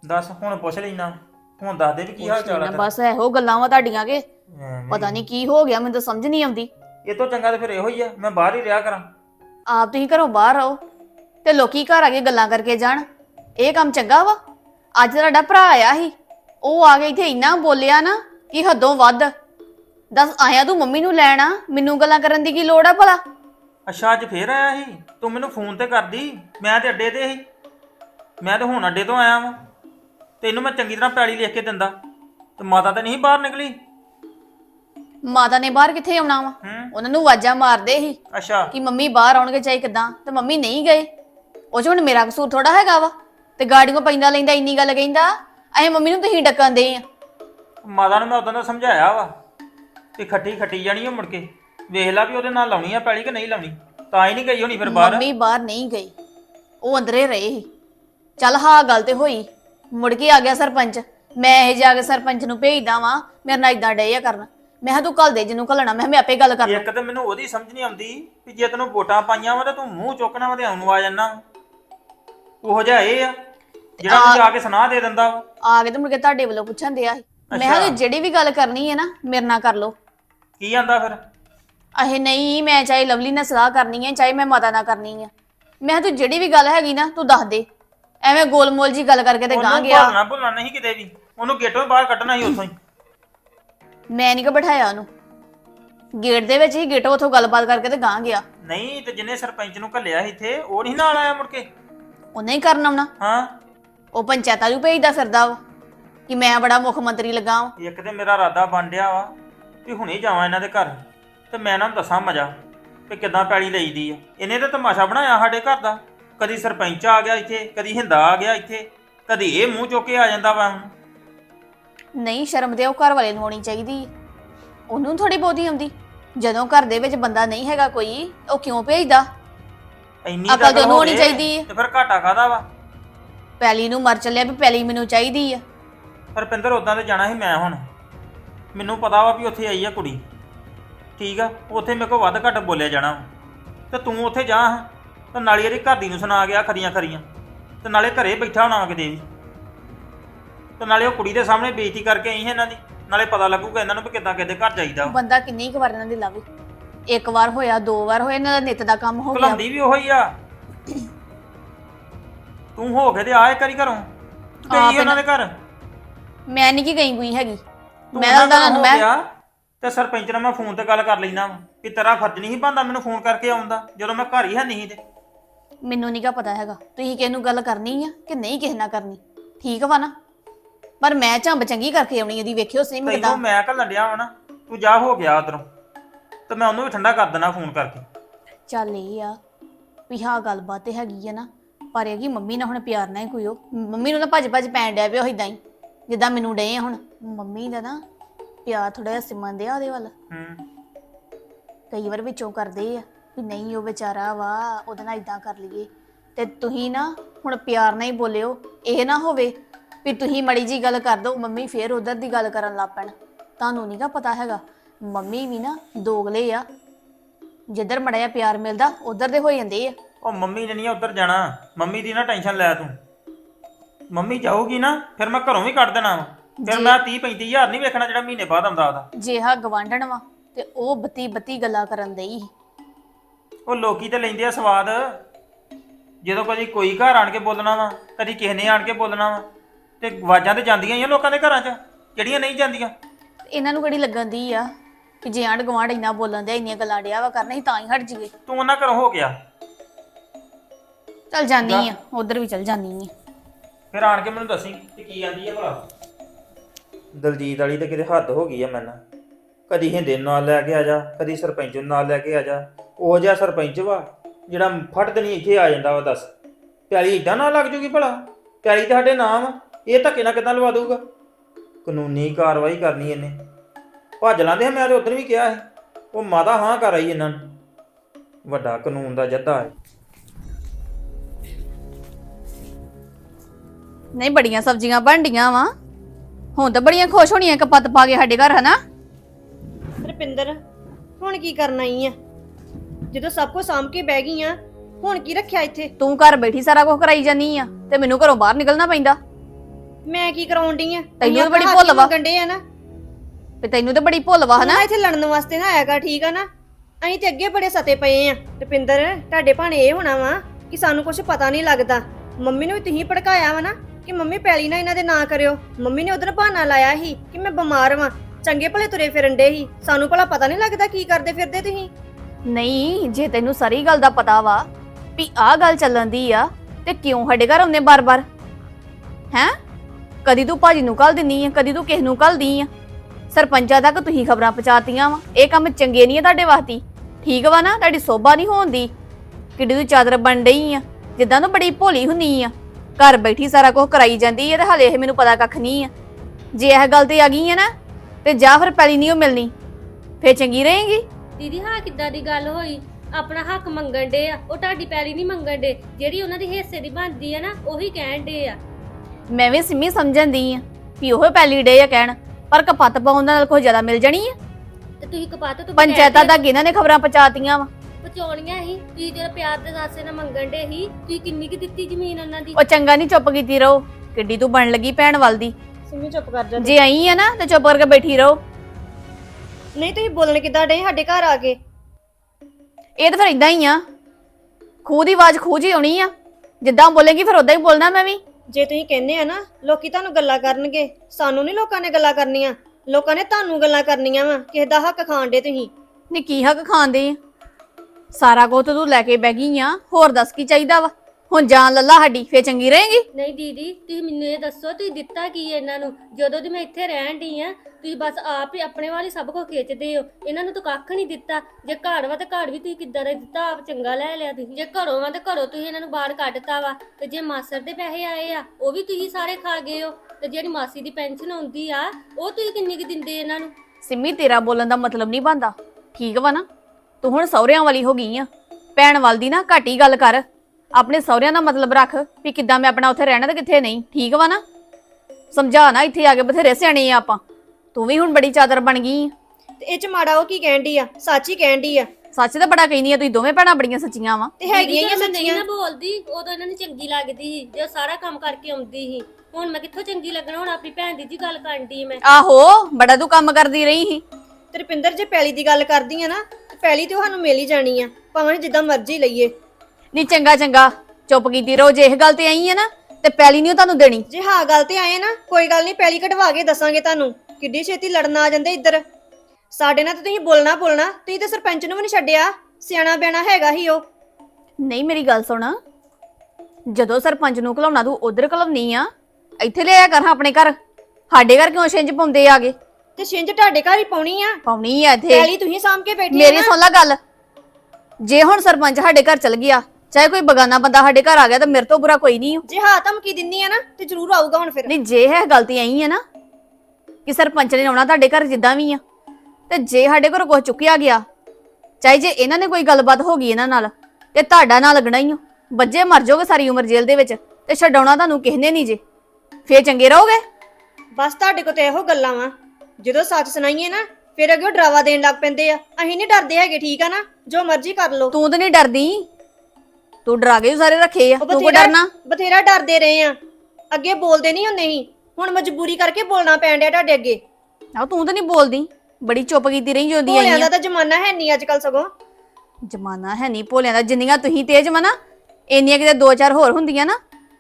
ਦੱਸ ਹੁਣ ਪੁੱਛ ਲੈਣਾ ਹੁਣ ਦੱਸ ਦੇ ਵੀ ਕੀ ਹਾਲ ਚਾਲ ਆ ਤੇਰਾ? ਬਸ ਇਹੋ ਗੱਲਾਂ ਵਾ ਤੁਹਾਡੀਆਂ ਕੇ। ਐਵੇਂ। ਪਤਾ ਨਹੀਂ ਕੀ ਹੋ ਗਿਆ ਮੈਨੂੰ ਤਾਂ ਸਮਝ ਨਹੀਂ ਆਉਂਦੀ। ਇਹ ਤੋਂ ਚੰਗਾ ਤੇ ਫਿਰ ਇਹੋ ਹੀ ਆ। ਮੈਂ ਬਾਹਰ ਹੀ ਰਿਹਾ ਕਰਾਂ। ਆਪ ਤੁਸੀਂ ਘਰੋਂ ਬਾਹਰ ਆਓ ਤੇ ਲੋਕੀ ਘਰ ਆ ਕੇ ਗੱਲਾਂ ਕਰਕੇ ਜਾਣ। ਇਹ ਕੰਮ ਚੰਗਾ ਵਾ? ਅੱਜ ਤੁਹਾਡਾ ਭਰਾ ਆਇਆ ਸੀ। ਉਹ ਆ ਕੇ ਇੱਥੇ ਇੰਨਾ ਬੋਲਿਆ ਨਾ ਕਿ ਹੱਦੋਂ ਵੱਧ। ਦੱਸ, ਆਇਆ ਤੂੰ ਮੰਮੀ ਨੂੰ ਲੈਣਾ ਮੈਨੂੰ ਗੱਲਾਂ ਕਰਨ ਦੀ ਕੀ ਲੋੜ ਆ ਭਲਾ? ਅੱਛਾ, ਅੱਜ ਫੇਰ ਆਇਆ ਸੀ? ਤੂੰ ਮੈਨੂੰ ਫੋਨ ਤੇ ਕਰਦੀ। ਮੈਂ ਤੇ ਅੱਡੇ ਤੇ ਸੀ। ਮੈਂ ਤੇ ਹੁਣ ਅੱਡੇ ਤੋਂ ਆਇਆ ਵਾਂ। ਤੈਨੂੰ ਮੈਂ ਚੰਗੀ ਤਰ੍ਹਾਂ ਪੈਲੀ ਲਿਖ ਕੇ ਦਿੰਦਾ। ਤੇ ਮਾਤਾ ਤਾਂ ਨਹੀਂ ਬਾਹਰ ਨਿਕਲੀ। ਮਾਤਾ ਨੇ ਬਾਹਰ ਕਿੱਥੇ ਆਉਣਾ ਵਾ? ਹੂੰ। ਉਹਨਾਂ ਨੂੰ ਆਵਾਜ਼ਾਂ ਮਾਰਦੇ ਸੀ ਅੱਛਾ। ਕਿ ਮੰਮੀ ਬਾਹਰ ਆਉਣਗੇ ਚਾਹੇ ਕਿਦਾਂ। ਤੇ ਮੰਮੀ ਨਹੀਂ ਗਏ। ਉਹ 'ਚ ਹੁਣ ਮੇਰਾ ਕਸੂਰ ਥੋੜਾ ਹੈਗਾ ਵਾ। ਤੇ ਗਾੜੀਆਂ ਪੈਂਦਾ ਲੈਂਦਾ ਇੰਨੀ ਗੱਲ ਕਹਿੰਦਾ। ਐ ਮੰਮੀ ਨੂੰ ਤੁਸੀਂ ਡੱਕਾਂ ਦੇ ਆ। ਮਾਤਾ ਨੂੰ ਮੈਂ ਉਦੋਂ ਦਾ ਸਮਝਾਇਆ ਵਾ ਕਿ ਖੱਟੀ ਖੱਟੀ ਜਾਣੀ ਉਹ ਮੁੜ ਕੇ। ਵੇਖ ਲਾ ਵੀ ਉਹਦੇ ਨਾਲ ਲਾਉਣੀ ਆ ਪੈਲੀ ਕਿ ਨਹੀਂ ਲਾਉਣੀ। ਤਾਂ ਹੀ ਨਹੀਂ ਗਈ ਹੋਣੀ ਫਿਰ ਬਾਹਰ। ਮੰਮੀ ਬਾਹਰ ਨਹੀਂ ਗਈ। ਉਹ ਅੰਦਰੇ ਰਹੇ ਸੀ। ਚੱਲ ਹਾਂ ਗੱਲ ਤੇ ਹੋਈ। ਮੁੜ ਕੇ ਆ ਗਿਆ ਸਰਪੰਚ। ਮੈਂ ਇਹ ਜਾ ਕੇ ਸਰਪੰਚ ਨੂੰ ਭੇਜਦਾ ਵਾਂ। ਮੇਰੇ ਨਾਲ ਇਦਾਂ ਡੇ ਆ ਕਰਨ। ਮੈਂ ਕਿਹਾ ਤੂੰ ਕੱਲ ਦੇ ਜਿਹਨੂੰ ਘੱਲਣਾ ਮੈਂ ਕਿਹਾ ਮੈਂ ਆਪੇ ਗੱਲ ਕਰ ਇੱਕ ਤਾਂ ਮੈਨੂੰ ਉਹਦੀ ਸਮਝ ਨਹੀਂ ਆਉਂਦੀ ਵੀ ਜੇ ਤੈਨੂੰ ਵੋਟਾਂ ਪਾਈਆਂ ਵਾ ਤਾਂ ਤੂੰ ਮੂੰਹ ਚੁੱਕਣਾ ਵਾ ਤੇ ਆਉਣ ਨੂੰ ਆ ਜਾਣਾ ਉਹੋ ਜਿਹਾ ਇਹ ਆ ਜਿਹੜਾ ਤੂੰ ਜਾ ਕੇ ਸੁਨਾਹ ਦੇ ਦਿੰਦਾ ਵਾ। ਆ ਕੇ ਤੇ ਮੁੜ ਕੇ ਤੁਹਾਡੇ ਵੱਲੋਂ ਪੁੱਛਣ ਦਿਆ ਸੀ। ਮੈਂ ਕਿਹਾ। ਤੂੰ ਜਿਹੜੀ ਵੀ ਗੱਲ ਕਰਨੀ ਹੈ ਨਾ ਮੇਰੇ ਨਾਲ ਕਰ ਲਓ। ਕੀ ਆਂਦਾ ਫਿਰ? ਅਹੇ ਨਹੀਂ ਮੈਂ ਚਾਹੇ ਲਵਲੀ ਨਾਲ ਸਲਾਹ ਕਰਨੀ ਹੈ ਚਾਹੇ ਮੈਂ ਮਾਤਾ ਨਾਲ ਕਰਨੀ ਹੈ। ਮੈਂ ਕਿਹਾ ਤੂੰ ਜਿਹੜੀ ਵੀ ਗੱਲ ਹੈਗੀ ਨਾ ਤੂੰ ਦੱਸ ਦੇ। ਐਵੇਂ ਗੋਲਮੋਲ ਜੀ ਗੱਲ ਕਰਕੇ ਤੇ ਗਾਂ ਉਹਨੂੰ ਗਿਆ। ਭੁੱਲਣਾ ਭੁੱਲਣਾ ਨਹੀਂ ਕਿਤੇ ਵੀ। ਉਹਨੂੰ ਗੇਟੋਂ ਬਾਹਰ ਕੱਢਣਾ ਸੀ ਉੱਥੋਂ ਹੀ। ਮੈਂ ਨਹੀਂ ਕਿ ਬਿਠਾਇਆ ਉਹਨੂੰ। ਗੇਟ ਦੇ ਵਿੱਚ ਹੀ ਗੇਟ ਉਥੋਂ ਗੱਲਬਾਤ ਕਰਕੇ ਤੇ ਗਾਂ ਗਿਆ। ਨਹੀਂ ਤੇ ਜਿੰਨੇ ਸਰਪੰਚ ਨੂੰ ਘੱਲਿਆ ਸੀ ਇੱਥੇ ਉਹ ਨਹੀਂ ਨਾਲ ਆਇਆ ਮੁੜ ਕੇ? ਉਹਨੇ ਹੀ ਕਰਨ ਆਉਣਾ। ਹਾਂ। ਉਹ ਪੰਚਾਇਤਾਂ ਨੂੰ ਭੇਜਦਾ ਫਿਰਦਾ ਵਾ ਕਿ ਮੈਂ ਬੜਾ ਮੁੱਖ ਮੰਤਰੀ ਲੱਗਾ ਵਾਂ। ਇੱਕ ਤੇ ਮੇਰਾ ਇਰਾਦਾ ਬਣ ਡਿਆ ਵਾ ਵੀ ਹੁਣੇ ਜਾਵਾਂ ਇਹਨਾਂ ਦੇ ਘਰ ਤੇ ਮੈਂ ਇਹਨਾਂ ਨੂੰ ਦੱਸਾਂ ਮਜ਼ਾ ਕਿ ਕਿੱਦਾਂ ਪੈਲੀ ਲਈਦੀ ਆ। ਇਹਨੇ ਤਾਂ ਤਮਾਸ਼ਾ ਬਣਾਇਆ ਸਾਡੇ ਘਰ ਦਾ। ਕਦੀ ਸਰਪੰਚ ਆ ਗਿਆ ਇੱਥੇ ਕਦੀ ਹਿੰਦਾ ਆ ਗਿਆ ਇੱਥੇ ਕਦੀ ਇਹ ਮੂੰਹ ਚੁੱਕ ਕੇ ਆ ਜਾਂਦਾ ਵਾ। ਨਹੀਂ ਸ਼ਰਮ ਤੇ ਉਹ ਘਰ ਵਾਲੇ ਨੂੰ ਆਉਣੀ ਚਾਹੀਦੀ। ਹੈ। ਉਹਨੂੰ ਥੋੜੀ ਬਹੁਤੀ ਆਉਂਦੀ। ਜਦੋਂ ਘਰ ਦੇ ਵਿੱਚ ਬੰਦਾ ਨਹੀਂ ਹੈਗਾ ਕੋਈ ਉਹ ਕਿਉਂ ਭੇਜਦਾ? ਇੰਨੀ ਅਕਲ ਹੋ ਹੋਣੀ ਚਾਹੀਦੀ ਹੈ। ਤੇ ਫਿਰ ਘਾਟਾ ਕਾਦਾ ਵਾ? ਪੈਲੀ ਨੂੰ ਮਰ ਚੱਲਿਆ ਵੀ ਪੈਲੀ ਮੈਨੂੰ ਚਾਹੀਦੀ ਆ। ਰਪਿੰਦਰ ਉਦਾਂ ਤੇ ਜਾਣਾ ਸੀ ਮੈਂ ਹੁਣ। ਮੈਨੂੰ ਪਤਾ ਵਾ ਵੀ ਉੱਥੇ ਆਈ ਆ ਕੁੜੀ। ਠੀਕ ਆ ਉੱਥੇ ਮੇਰੇ ਕੋਲ ਵੱਧ ਘੱਟ ਬੋਲਿਆ ਜਾਣਾ ਵਾ। ਤੇ ਤੂੰ ਉੱਥੇ ਜਾ ਹਾਂ ਤੇ ਨਾਲੇ ਇਹਦੀ ਘਰ ਦੀ ਨੂੰ ਸੁਣਾ ਗਿਆ ਖਰੀਆਂ ਖਰੀਆਂ ਤੇ ਨਾਲੇ ਘਰੇ ਬੈਠਾ ਹੋਣਾ ਵਾ ਕਿਤੇ ਵੀ। ਤੇ ਨਾਲੇ ਉਹ ਕੁੜੀ ਦੇ ਸਾਹਮਣੇ ਬੇਇੱਜ਼ਤੀ ਕਰਕੇ ਆਈ ਹੈ ਇਹਨਾਂ ਦੀ। ਨਾਲੇ ਪਤਾ ਲੱਗੂਗਾ ਇਹਨਾਂ ਨੂੰ ਵੀ ਕਿੱਦਾਂ ਕਿਤੇ ਘਰ ਜਾਈਦਾ। ਵਾ। ਬੰਦਾ ਕਿੰਨੀ ਕੁ ਵਾਰ ਇਹਨਾਂ ਦੀ ਲਾਵੇ। ਇੱਕ ਵਾਰ ਹੋਇਆ ਦੋ ਵਾਰ ਹੋਇਆ ਇਹਨਾਂ ਦਾ ਨਿੱਤ ਦਾ ਕੰਮ ਹੋ ਗਿਆ। ਭੁਲਾਉਂਦੀ ਵੀ ਉਹੀ ਆ। ਤੂੰ ਹੋ ਕੇ ਤੇ ਆਏ ਕਰੀ ਘਰੋਂ। ਤੂੰ ਗਈ ਉਹਨਾਂ ਦੇ ਘਰ? ਮੈਂ ਨਹੀਂ ਕੀ ਗਈ ਗਈ ਹੈਗੀ। ਤੂੰ ਮੈਂ ਉਹਨਾਂ ਘਰੋਂ ਹੋ ਮੈਂ ਗਿਆ। ਤੇ ਸਰਪੰਚ ਨਾਲ ਮੈਂ ਫੋਨ ਤੇ ਗੱਲ ਕਰ ਲੈਣਾ ਕਿ ਤੇਰਾ ਫਰਜ਼ ਨਹੀਂ ਬੰਦਾ ਮੈਨੂੰ ਫੋਨ ਕਰਕੇ ਆਉਂਦਾ ਜਦੋਂ ਮੈਂ ਘਰ ਹੀ ਹੈ ਨਹੀਂ ਤੇ। ਮੈਨੂੰ ਨਹੀਂ ਕਾ ਪਤਾ ਹੈਗਾ। ਤੁਸੀਂ ਕਿਸ ਨੂੰ ਗੱਲ ਕਰਨੀ ਆ ਕਿ ਨਹੀਂ ਕਿਸੇ ਨਾਲ ਕਰਨੀ? ਠੀਕ ਵਾ ਨਾ? ਪਰ ਮੈਂ ਝੰਬ ਚੰਗੀ ਕਰਕੇ ਆਉਣੀ ਇਹਦੀ ਵੇਖਿਓ ਸਹੀ ਮੈਂ ਕਿਦਾਂ ਤੈਨੂੰ ਮੈਂ ਘੱਲਣ ਡਿਆ ਵਾ ਨਾ ਤੂੰ ਜਾ ਹੋ ਗਿਆ ਉਧਰੋਂ ਤੇ ਮੈਂ ਉਹਨੂੰ ਵੀ ਠੰਡਾ ਕਰ ਦੇਣਾ ਫੋਨ ਕਰਕੇ। ਚੱਲ ਇਹ ਆ ਵੀ ਹਾਂ ਗੱਲਬਾਤ ਤੇ ਹੈਗੀ ਆ ਨਾ ਪਰ ਇਹ ਕਿ ਮੰਮੀ ਨਾਲ ਹੁਣ ਪਿਆਰ ਨਾਲ ਹੀ ਕੋਈ ਉਹ। ਮੰਮੀ ਨੂੰ ਨਾ ਭੱਜ ਭੱਜ ਪੈਣ ਡਿਆ ਪਿਆ ਇਦਾਂ ਹੀ ਜਿੱਦਾਂ ਮੈਨੂੰ ਡੇ ਆ ਹੁਣ। ਮੰਮੀ ਦਾ ਨਾ ਪਿਆਰ ਥੋੜਾ ਜਿਹਾ ਸਿਮਨ ਦੇ ਆ ਉਹਦੇ ਵੱਲ। ਹੂੰ। ਕਈ ਵਾਰ ਵਿੱਚੋਂ ਕਰਦੇ ਆ ਵੀ ਨਹੀਂ ਉਹ ਵਿਚਾਰਾ ਵਾ ਉਹਦੇ ਨਾਲ ਇਦਾਂ ਕਰ ਲਈਏ। ਤੇ ਤੁਸੀਂ ਨਾ ਹੁਣ ਪਿਆਰ ਨਾਲ ਹੀ ਬੋਲਿਓ ਇਹ ਨਾ ਹੋਵੇ ਵੀ ਤੁਸੀਂ ਮੜੀ ਜੀ ਗੱਲ ਕਰ ਦੋ ਮੰਮੀ ਫੇਰ ਉਧਰ ਦੀ ਗੱਲ ਕਰਨ ਲੱਗ ਪੈਣ। ਤੁਹਾਨੂੰ ਨਹੀਂ ਗਾ ਪਤਾ ਹੈਗਾ। ਮੰਮੀ ਵੀ ਨਾ ਦੋਗਲੇ ਆ। ਜਿੱਧਰ ਮੜਿਆ ਪਿਆਰ ਮਿਲਦਾ ਉਧਰ ਦੇ ਹੋ ਜਾਂਦੇ ਆ। ਉਹ ਮੰਮੀ ਨੇ ਨਹੀਂ ਉਧਰ ਜਾਣਾ। ਮੰਮੀ ਦੀ ਨਾ ਟੈਨਸ਼ਨ ਲੈ ਤੂੰ। ਮੰਮੀ ਜਾਊਗੀ ਨਾ ਫਿਰ ਮੈਂ ਘਰੋਂ ਵੀ ਕੱਢ ਦੇਣਾ ਵਾ। ਫਿਰ ਜੀ। ਮੈਂ 30 35000 ਨਹੀਂ ਵੇਖਣਾ ਜਿਹੜਾ ਮਹੀਨੇ ਬਾਅਦ ਆਉਂਦਾ ਉਹਦਾ। ਜੇ ਹਾਂ ਗਵਾਂਢਣ ਵਾ ਤੇ ਉਹ ਬੱਤੀ ਬੱਤੀ ਗੱਲਾਂ ਕਰਨ ਦੇਈ ਉਹ ਲੋਕੀ ਤੇ ਲੈਂਦੇ ਆ ਸਵਾਦ। ਜਦੋਂ ਕਦੀ ਕੋਈ ਘਰ ਆਣ ਕੇ ਬੋਲਣਾ ਵਾ ਕਦੀ ਕਿਸੇ ਨੇ ਆਣ ਕੇ ਬੋਲਣਾ ਵਾ। ਤੇ ਆਵਾਜ਼ਾਂ ਤੇ ਜਾਂਦੀਆਂ ਹੀ ਆ ਲੋਕਾਂ ਦੇ ਘਰਾਂ 'ਚ ਜਿਹੜੀਆਂ ਨਹੀਂ ਜਾਂਦੀਆਂ। ਇਹਨਾਂ ਨੂੰ ਕਿਹੜੀ ਲੱਗਣ ਦੀ ਆ ਕਿ ਜੇ ਆਂਢ ਗਵਾਂਢ ਇੰਨਾ ਬੋਲਣ ਦੇ ਇੰਨੀਆਂ ਗੱਲਾਂ ਡਿਆ ਵਾ ਕਰਨਾ ਹੀ ਤਾਂ ਹੀ ਹਟ ਜੀਏ ਤੂੰ ਉਹਨਾਂ ਘਰੋਂ ਹੋ ਗਿਆ। ਚੱਲ ਜਾਨੀ ਆ ਉਧਰ ਵੀ ਚੱਲ ਜਾਨੀ ਆ। ਫਿਰ ਆਣ ਕੇ ਮੈਨੂੰ ਦੱਸੀ ਕਿ ਕੀ ਆਂਦੀ ਆ ਭਲਾ। ਦਲਜੀਤ ਵਾਲੀ ਤੇ ਕਿਤੇ ਹੱਦ ਹੋ ਗਈ ਆ ਮੈਨਾਂ ਕਦੀ ਹਿੰਦੇ ਨੂੰ ਨਾਲ ਲੈ ਕੇ ਆ ਜਾ ਕਦੀ ਸਰਪੰਚ ਨੂੰ ਨਾਲ ਲੈ ਕੇ ਆ ਜਾ। ਉਹ ਜਿਹਾ ਸਰਪੰਚ ਵਾ ਜਿਹੜਾ ਫਟ ਦੇਣੀ ਇੱਥੇ ਆ ਜਾਂਦਾ ਵਾ ਦੱਸ। ਪਿਆਲੀ ਇਦਾਂ ਨਾ ਲੱਗ ਜੂਗੀ ਭਲਾ। ਪਿਆਲੀ ਤੇ ਸਾਡੇ ਨਾਮ ਆ। ਇਹ ਧੱਕੇ ਨਾਲ ਕਿੱਦਾਂ ਲਵਾ ਦਊਗਾ? ਕਾਨੂੰਨੀ ਕਾਰਵਾਈ ਕਰਨੀ ਇਹਨੇ। ਭੱਜ ਲਾਂਦੇ ਆ, ਮੈਂ ਤੇ ਉਦੋਂ ਵੀ ਕਿਹਾ ਸੀ। ਉਹ ਮਾਦਾ ਹਾਂ ਕਰ ਆਈ ਇਹਨਾਂ ਨੂੰ। ਵੱਡਾ ਕਾਨੂੰਨ ਦਾ ਜੱਦਾ ਹੈ। ਨਹੀਂ ਬੜੀਆਂ ਸਬਜ਼ੀਆਂ ਬਣਡੀਆਂ ਵਾ। ਹੁਣ ਤਾਂ ਬੜੀਆਂ ਖੁਸ਼ ਹੋਣੀਆਂ ਕਪੱਤ ਪਾ ਕੇ ਸਾਡੇ ਘਰ ਹਨਾ? ਰੁਪਿੰਦਰ ਹੁਣ ਕੀ ਕਰਨਾ ਹੀ ਆ? ਜਦੋਂ ਸਭ ਕੁਝ ਸਾਂਭ ਕੇ ਬਹਿ ਗਈ ਆ ਹੁਣ ਕੀ ਰੱਖਿਆ ਇੱਥੇ? ਤੂੰ ਘਰ ਬੈਠੀ ਸਾਰਾ ਕੁਝ ਕਰਾਈ ਜਾਨੀ ਆ ਤੇ ਮੈਨੂੰ ਘਰੋਂ ਬਾਹਰ ਨਿਕਲਣਾ ਪੈਂਦਾ। ਮੈਂ ਕੀ ਕਰਾਉਣ ਡਈ ਆ? ਤੈਨੂੰ ਤਾਂ ਬੜੀ ਭੁੱਲ ਵਾ। ਗੰਡੇ ਆ ਨਾ। ਤੇ ਤੈਨੂੰ ਤੇ ਬੜੀ ਭੁੱਲ ਵਾ ਹਨਾ? ਇੱਥੇ ਲੜਨ ਵਾਸਤੇ ਨਾ ਆਇਆਗਾ ਠੀਕ ਆ ਨਾ? ਅਸੀਂ ਤੇ ਅੱਗੇ ਬੜੇ ਸਤੇ ਪਏ ਆ। ਰੁਪਿੰਦਰ ਤੁਹਾਡੇ ਭਾਣੇ ਇਹ ਹੋਣਾ ਵਾ ਕਿ ਸਾਨੂੰ ਕੁਝ ਪਤਾ ਨਹੀਂ ਲੱਗਦਾ। ਮੰਮੀ ਨੂੰ ਵੀ ਤੁਸੀਂ ਭੜਕਾਇਆ ਵਾ ਨਾ ਕਿ ਮੰਮੀ ਪੈਲੀ ਨਾ ਇਹਨਾਂ ਦੇ ਨਾਂ ਕਰਿਓ। ਮੰਮੀ ਨੇ ਉਧਰ ਬਹਾਨਾ ਲਾਇਆ ਸੀ ਕਿ ਮੈਂ ਬਿਮਾਰ ਵਾਂ। ਚੰਗੇ ਭਲੇ ਤੁਰੇ ਫਿਰਨ ਡੇ ਸੀ। ਸਾਨੂੰ ਭਲਾ ਪਤਾ ਨਹੀਂ ਲੱਗਦਾ ਕੀ ਕਰਦੇ ਫਿਰਦੇ ਤੁਸੀਂ। ਨਹੀਂ ਜੇ ਤੈਨੂੰ ਸਾਰੀ ਗੱਲ ਦਾ ਪਤਾ ਵਾ ਵੀ ਆਹ ਗੱਲ ਚੱਲਣ ਦੀ ਆ ਤੇ ਕਿਉਂ ਸਾਡੇ ਘਰ ਆਉਂਦੇ ਬਾਰ-ਬਾਰ? ਹੈਂ? ਕਦੀ ਤੂੰ ਭਾਜੀ ਨੂੰ ਕੱਲ ਦਿੰਨੀ ਆ, ਕਦੀ ਤੂੰ ਕਿਸ ਨੂੰ ਕੱਲਦੀ ਆ। ਸਰਪੰਚਾਂ ਤੱਕ ਤੁਸੀਂ ਖਬਰਾਂ ਪਹੁੰਚਾਤੀਆਂ ਵਾ। ਇਹ ਕੰਮ ਚੰਗੇ ਨਹੀਂ ਆ ਤੁਹਾਡੇ ਵਾਸਤੇ। ਠੀਕ ਵਾ ਨਾ, ਤੁਹਾਡੀ ਸੋਭਾ ਨਹੀਂ ਹੋਉਂਦੀ ਕਿੱਡੀ ਤੂੰ ਚਾਦਰ ਬਣ ਡਈ ਆ, ਜਿੱਦਾਂ ਤੂੰ ਬੜੀ ਭੋਲੀ ਹੁੰਨੀ ਆ। ਘਰ ਬੈਠੀ ਸਾਰਾ ਕੁਝ ਕਰਾਈ ਜਾਂਦੀ ਆ ਤੇ ਹਲੇ ਇਹ ਮੈਨੂੰ ਪਤਾ ਕੱਖ ਨਹੀਂ ਆ। ਜੇ ਇਹ ਗੱਲ ਤੇ ਆ ਗਈ ਆ ਨਾ, ਤੇ ਜਾ ਫਿਰ ਪੈਲੀ ਨਹੀਂ ਉਹ ਮਿਲਣੀ। ਫੇਰ ਚੰਗੀ ਰਹੇਗੀ? ਦੀਦੀ, ਹਾਂ, ਕਿੱਦਾਂ ਦੀ ਗੱਲ ਹੋਈ? ਆਪਣਾ ਹੱਕ ਮੰਗਣ ਡੇ ਆ। ਉਹ ਤੁਹਾਡੀ ਪੈਲੀ ਨਹੀਂ ਮੰਗਣ ਡੇ ਜਿਹੜੀ ਉਹਨਾਂ ਦੀ ਹਿੱਸੇ ਦੀ ਬਣਦੀ ਆ ਨਾ, ਉਹੀ ਕਹਿਣ ਡੇ ਆ। ਮੈਂ ਵੀ ਸਿੰਮੀ ਸਮਝਣ ਦੀ ਆ ਵੀ ਉਹ ਪੈਲੀ ਡੇ ਆ ਕਹਿਣ ਪਰ ਕਪੱਤ ਪਾਉਣ ਨਾਲ ਕੋਈ ਜ਼ਿਆਦਾ ਮਿਲ ਜਾਣੀ ਆ। ਤੇ ਤੁਸੀਂ ਕਪਾਤ ਤੋਂ ਪੰਚਾਇਤਾਂ ਤੱਕ ਇਹਨਾਂ ਨੇ ਖਬਰਾਂ ਪਹੁੰਚਾਤੀਆਂ ਵਾ। ਪਚਾਉਣੀਆਂ ਸੀ ਤੁਸੀਂ ਜਦੋਂ ਪਿਆਰ ਦੇ ਦਾਸੇ ਨਾਲ ਮੰਗਣ ਡੇ ਸੀ ਤੁਸੀਂ ਕਿੰਨੀ ਕੀ ਦਿੱਤੀ ਜ਼ਮੀਨ ਉਹਨਾਂ ਦੀ? ਉਹ ਚੰਗਾ ਨਹੀਂ ਚੁੱਪ ਕੀਤੀ ਰਹੋ ਕਿੱਡੀ ਤੂੰ ਬਣ ਲੱਗੀ ਭੈਣ ਵੱਲ ਦੀ। ਸਿੰਮੀ ਚੁੱਪ ਕਰ ਜਾ ਜੇ ਆਈ ਆ ਨਾ ਤੇ ਚੁੱਪ ਕਰਕੇ ਬੈਠੀ ਰਹੋ। ਨਹੀਂ ਤੁਸੀਂ ਬੋਲਣ ਕਿੱਦਾਂ ਡੇ ਸਾਡੇ ਘਰ ਆ ਕੇ? ਇਹ ਤਾਂ ਫਿਰ ਇਦਾਂ ਹੀ ਆ। ਖੂਹ ਦੀ ਆਵਾਜ਼ ਖੂਹ 'ਚ ਹੀ ਆਉਣੀ ਆ। ਜਿੱਦਾਂ ਬੋਲੇਗੀ ਫਿਰ ਉਦਾਂ ਹੀ ਬੋਲਣਾ ਮੈਂ ਵੀ। ਜੇ ਤੁਸੀਂ ਕਹਿੰਦੇ ਆ ਨਾ, ਲੋਕੀ ਤੁਹਾਨੂੰ ਗੱਲਾਂ ਕਰਨਗੇ, ਸਾਨੂੰ ਨਹੀਂ ਲੋਕਾਂ ਨੇ ਗੱਲਾਂ ਕਰਨੀਆਂ। ਲੋਕਾਂ ਨੇ ਤੁਹਾਨੂੰ ਗੱਲਾਂ ਕਰਨੀਆਂ ਵਾ, ਕਿਸੇ ਦਾ ਹੱਕ ਖਾਣ ਦੇ ਤੁਸੀਂ। ਨੀ ਕੀ ਹੱਕ ਖਾਂਦੇ ਆ? ਸਾਰਾ ਕੁਝ ਤੂੰ ਲੈ ਕੇ ਬਹਿ ਗਈ ਆ, ਹੋਰ ਦੱਸ ਕੀ ਚਾਹੀਦਾ ਵਾ? ਹੁਣ ਜਾਨ ਲੱਲਾ ਸਾਡੀ ਫੇਰ ਚੰਗੀ ਰਹੇਗੀ? ਨਹੀਂ ਦੀਦੀ ਤੁਸੀਂ ਮੈਨੂੰ ਇਹ ਦੱਸੋ ਤੁਸੀਂ ਦਿੱਤਾ ਕੀ ਹੈ ਇਹਨਾਂ ਨੂੰ? ਜਦੋਂ ਦੀ ਮੈਂ ਇੱਥੇ ਰਹਿਣ ਡਈ ਆ ਤੁਸੀਂ ਬਸ ਆਪ ਹੀ ਆਪਣੇ ਵਾਲੀ ਸਭ ਕੁਝ ਖਿੱਚਦੇ ਹੋ। ਇਹਨਾਂ ਨੂੰ ਤਾਂ ਕੱਖ ਨਹੀਂ ਦਿੱਤਾ। ਜੇ ਘਰ ਵਾ ਤੇ ਘਰ ਵੀ ਤੁਸੀਂ ਕਿੱਦਾਂ ਦਾ ਦਿੱਤਾ? ਆਪ ਚੰਗਾ ਲੈ ਲਿਆ ਤੁਸੀਂ। ਜੇ ਘਰੋਂ ਵਾ ਤੇ ਘਰੋਂ ਤੁਸੀਂ ਇਹਨਾਂ ਨੂੰ ਬਾਹਰ ਕੱਢਤਾ ਵਾ। ਤੇ ਜੇ ਮਾਸਰ ਦੇ ਪੈਸੇ ਆਏ ਆ ਉਹ ਵੀ ਤੁਸੀਂ ਸਾਰੇ ਖਾ ਗਏ ਹੋ। ਤੇ ਜਿਹੜੀ ਮਾਸੀ ਦੀ ਪੈਨਸ਼ਨ ਆਉਂਦੀ ਆ ਉਹ ਤੁਸੀਂ ਕਿੰਨੀ ਕੁ ਦਿੰਦੇ ਇਹਨਾਂ ਨੂੰ? ਸਿੰਮੀ ਤੇਰਾ ਬੋਲਣ ਦਾ ਮਤਲਬ ਨਹੀਂ ਬੰਦਾ ਠੀਕ ਵਾ ਨਾ? ਤੂੰ ਹੁਣ ਸਹੁਰਿਆਂ ਵਾਲੀ ਹੋ ਗਈ ਆ। ਭੈਣ ਵੱਲ ਦੀ ਨਾ ਘੱਟ ਹੀ ਗੱਲ ਕਰ। ਆਪਣੇ ਸਹੁਰਿਆਂ ਦਾ ਮਤਲਬ ਰੱਖ ਵੀ ਕਿੱਦਾਂ ਮੈਂ ਆਪਣਾ ਉੱਥੇ ਰਹਿਣਾ ਤੇ ਕਿੱਥੇ ਨਹੀਂ ਠੀਕ ਵਾ ਨਾ? ਸਮਝਾ ਨਾ ਇੱਥੇ ਆ ਕੇ ਬਥੇਰੇ ਸਿਆਣੇ ਆ ਆਪਾਂ। ਤੂੰ ਵੀ ਹੁਣ ਬੜੀ ਚਾਦਰ ਬਣ ਗਈ ਆਂ। ਤੇ ਇਹ ਚ ਮਾੜਾ ਉਹ ਕੀ ਕਹਿਣ ਡਈ ਆ? ਸੱਚ ਹੀ ਕਹਿਣ ਡਈ ਆ? ਸੱਚ ਤਾਂ ਬੜਾ ਕਹਿੰਦੀ ਆ ਤੁਸੀਂ ਦੋਵੇਂ ਭੈਣਾਂ ਬੜੀਆਂ ਸੱਚੀਆਂ ਵਾ। ਤੇ ਹੈਗੀਆਂ ਹੀ ਆ ਮੈਂ ਨਹੀਂ ਸੱਚੀਆਂ ਨਾ ਬੋਲਦੀ ਉਦੋਂ ਇਹਨਾਂ ਨੂੰ ਚੰਗੀ ਲੱਗਦੀ ਸੀ। ਜੇ ਸਾਰਾ ਕੰਮ ਕਰਕੇ ਆਉਂਦੀ ਸੀ। ਹੁਣ ਮੈਂ ਕਿੱਥੋਂ ਚੰਗੀ ਲੱਗਣਾ ਹੁਣ ਆਪਣੀ ਭੈਣ ਦੀ ਜੀ ਗੱਲ ਕਰਨ ਦੀ ਮੈਂ। ਆਹੋ ਬੜਾ ਤੂੰ ਕੰਮ ਕਰਦੀ ਰਹੀ ਸੀ। ਤੇ ਰੁਪਿੰਦਰ ਜੇ ਪੈਲੀ ਦੀ ਗੱਲ ਕਰਦੀ ਆ ਨਾ ਤੇ ਪੈਲੀ ਤੇ ਉਹ ਸਾਨੂੰ ਮਿਲ ਹੀ ਜਾਣੀ ਆ। ਭਾਵੇਂ ਜਿੱਦਾਂ ਮਰਜ਼ੀ ਲਈਏ। ਨਹੀਂ ਚੰਗਾ ਚੰਗਾ ਚੁੱਪ ਕੀਤੀ ਰਹੋ ਜੇ ਇਹ ਗੱਲ ਤੇ ਆਈ ਹੈ ਨਾ ਤੇ ਪੈਲੀ ਨਹੀਂ ਉਹ ਤੁਹਾਨੂੰ ਦੇਣੀ। ਜੇ ਹਾਂ ਗੱਲ ਤੇ ਆਏ ਨਾ ਕੋਈ ਗੱਲ ਨਹੀਂ ਪੈਲੀ ਕਢਵਾ ਕੇ ਦੱਸਾਂਗੇ ਤੁਹਾਨੂੰ ਕਿੱਡੀ ਛੇਤੀ ਲੜਨ ਆ ਜਾਂਦੇ ਇੱਧਰ। ਸਾਡੇ ਨਾਲ ਤਾਂ ਤੁਸੀਂ ਬੋਲਣਾ ਬੋਲਣਾ ਤੁਸੀਂ ਤਾਂ ਸਰਪੰਚ ਨੂੰ ਵੀ ਨਹੀਂ ਛੱਡਿਆ ਸਿਆਣਾ ਬਿਆਣਾ ਹੈਗਾ ਹੀ ਉਹ। ਨਹੀਂ ਮੇਰੀ ਗੱਲ ਸੁਣ। ਜਦੋਂ ਸਰਪੰਚ ਨੂੰ ਘਲਾਉਣਾ ਤੂੰ ਉਧਰ ਘਲਾਉਣੀ ਆ ਇੱਥੇ ਲਿਆਇਆ ਕਰ ਹਾਂ ਆਪਣੇ ਘਰ। ਸਾਡੇ ਘਰ ਕਿਉਂ ਛਿੰਝ ਪਾਉਂਦੇ ਆਗੇ? ਤੇ ਛਿੰਝ ਤੁਹਾਡੇ ਘਰ ਹੀ ਪਾਉਣੀ ਆ। ਪਾਉਣੀ ਆ ਇੱਥੇ। ਪੈਲੀ ਤੁਸੀਂ ਸਾਂਭ ਕੇ ਬੈਠੇ ਮੇਰੀ ਸੁਣ ਲੈ ਗੱਲ। ਜੇ ਹੁਣ ਸਰਪੰਚ ਸਾਡੇ ਘਰ ਚਲ ਗਿਆ ਚਾਹੇ ਕੋਈ ਬਗਾਨਾ ਬੰਦਾ ਸਾਡੇ ਘਰ ਆ ਗਿਆ ਤਾਂ ਮੇਰੇ ਤੋਂ ਬੁਰਾ ਕੋਈ ਨਹੀਂ। ਜੇ ਹਾਂ ਧਮਕੀ ਦਿੰਨੀ ਆ ਨਾ ਤੇ ਜ਼ਰੂਰ ਆਊਗਾ ਹੁਣ ਫਿਰ। ਨਹੀਂ ਜੇ ਇਹ ਗਲਤੀ ਆਈ ਹੈ ਨਾ ਕਿ ਸਰਪੰਚ ਨੇ ਆਉਣਾ ਤੁਹਾਡੇ ਘਰ ਜਿੱਦਾਂ ਵੀ ਆ ਤੇ ਜੇ ਸਾਡੇ ਘਰੋਂ ਕੁਝ ਚੁੱਕਿਆ ਗਿਆ ਚਾਹੇ ਜੇ ਇਹਨਾਂ ਨੇ ਕੋਈ ਗੱਲਬਾਤ ਹੋ ਗਈ ਇਹਨਾਂ ਨਾਲ ਤੇ ਤੁਹਾਡਾ ਨਾਲ ਲੱਗਣਾ ਹੀ ਓ ਬੱਜੇ ਮਰ ਜਾਓਗੇ ਸਾਰੀ ਉਮਰ ਜੇਲ੍ਹ ਦੇ ਵਿੱਚ ਤੇ ਛਡਾਉਣਾ ਤੁਹਾਨੂੰ ਕਿਸੇ ਨੇ ਨਹੀਂ ਜੇ। ਫੇਰ ਚੰਗੇ ਰਹੋਗੇ? ਬਸ ਤੁਹਾਡੇ ਕੋਲ ਤੇ ਇਹੋ ਗੱਲਾਂ ਵਾ। ਜਦੋਂ ਸੱਚ ਸੁਣਾਈਏ ਨਾ ਫਿਰ ਅੱਗੇ ਉਹ ਡਰਾਵਾ ਦੇਣ ਲੱਗ ਪੈਂਦੇ ਆ। ਅਸੀਂ ਨਹੀਂ ਡਰਦੇ ਹੈਗੇ ਠੀਕ ਆ ਨਾ? ਜੋ ਮਰਜ਼ੀ ਕਰ ਲਓ। ਤੂੰ ਤਾਂ ਨਹੀਂ ਡਰਦੀ। ਤੂੰ ਡਰਾ ਹੀ ਸਾਰੇ ਰੱਖੇ ਆ ਤੂੰ ਕੋ ਡਰਨਾ? ਬਥੇਰਾ ਡਰਦੇ ਰਹੇ ਆ। ਅੱਗੇ ਬੋਲਦੇ ਨਹੀਂ ਹੁੰਦੇ ਸੀ। ਹੁਣ ਮਜਬੂਰੀ ਕਰਕੇ ਬੋਲਣਾ ਪੈਣ ਡਿਆ ਤੁਹਾਡੇ ਅੱਗੇ। ਆ ਤੂੰ ਤਾਂ ਨਹੀਂ ਬੋਲਦੀ। ਬੜੀ ਚੁੱਪ ਕੀਤੀ ਰਹੀ ਜਾਂਦੀ ਆਈ ਭੋਲਿਆਂ ਆ ਦਾ ਤਾਂ ਜ਼ਮਾਨਾ ਹੈ ਨਹੀਂ ਅੱਜ ਕੱਲ ਸਗੋਂ। ਜਮਾਨਾ ਹੈ ਨਹੀਂ ਭੋਲਿਆਂ ਦਾ। ਜਿੰਨੀਆਂ ਤੁਸੀਂ ਤੇਜ਼ ਵਾ ਨਾ ਇੰਨੀਆਂ ਕਿਤੇ ਦੋ ਚਾਰ ਹੋਰ ਹੁੰਦੀਆਂ ਨਾ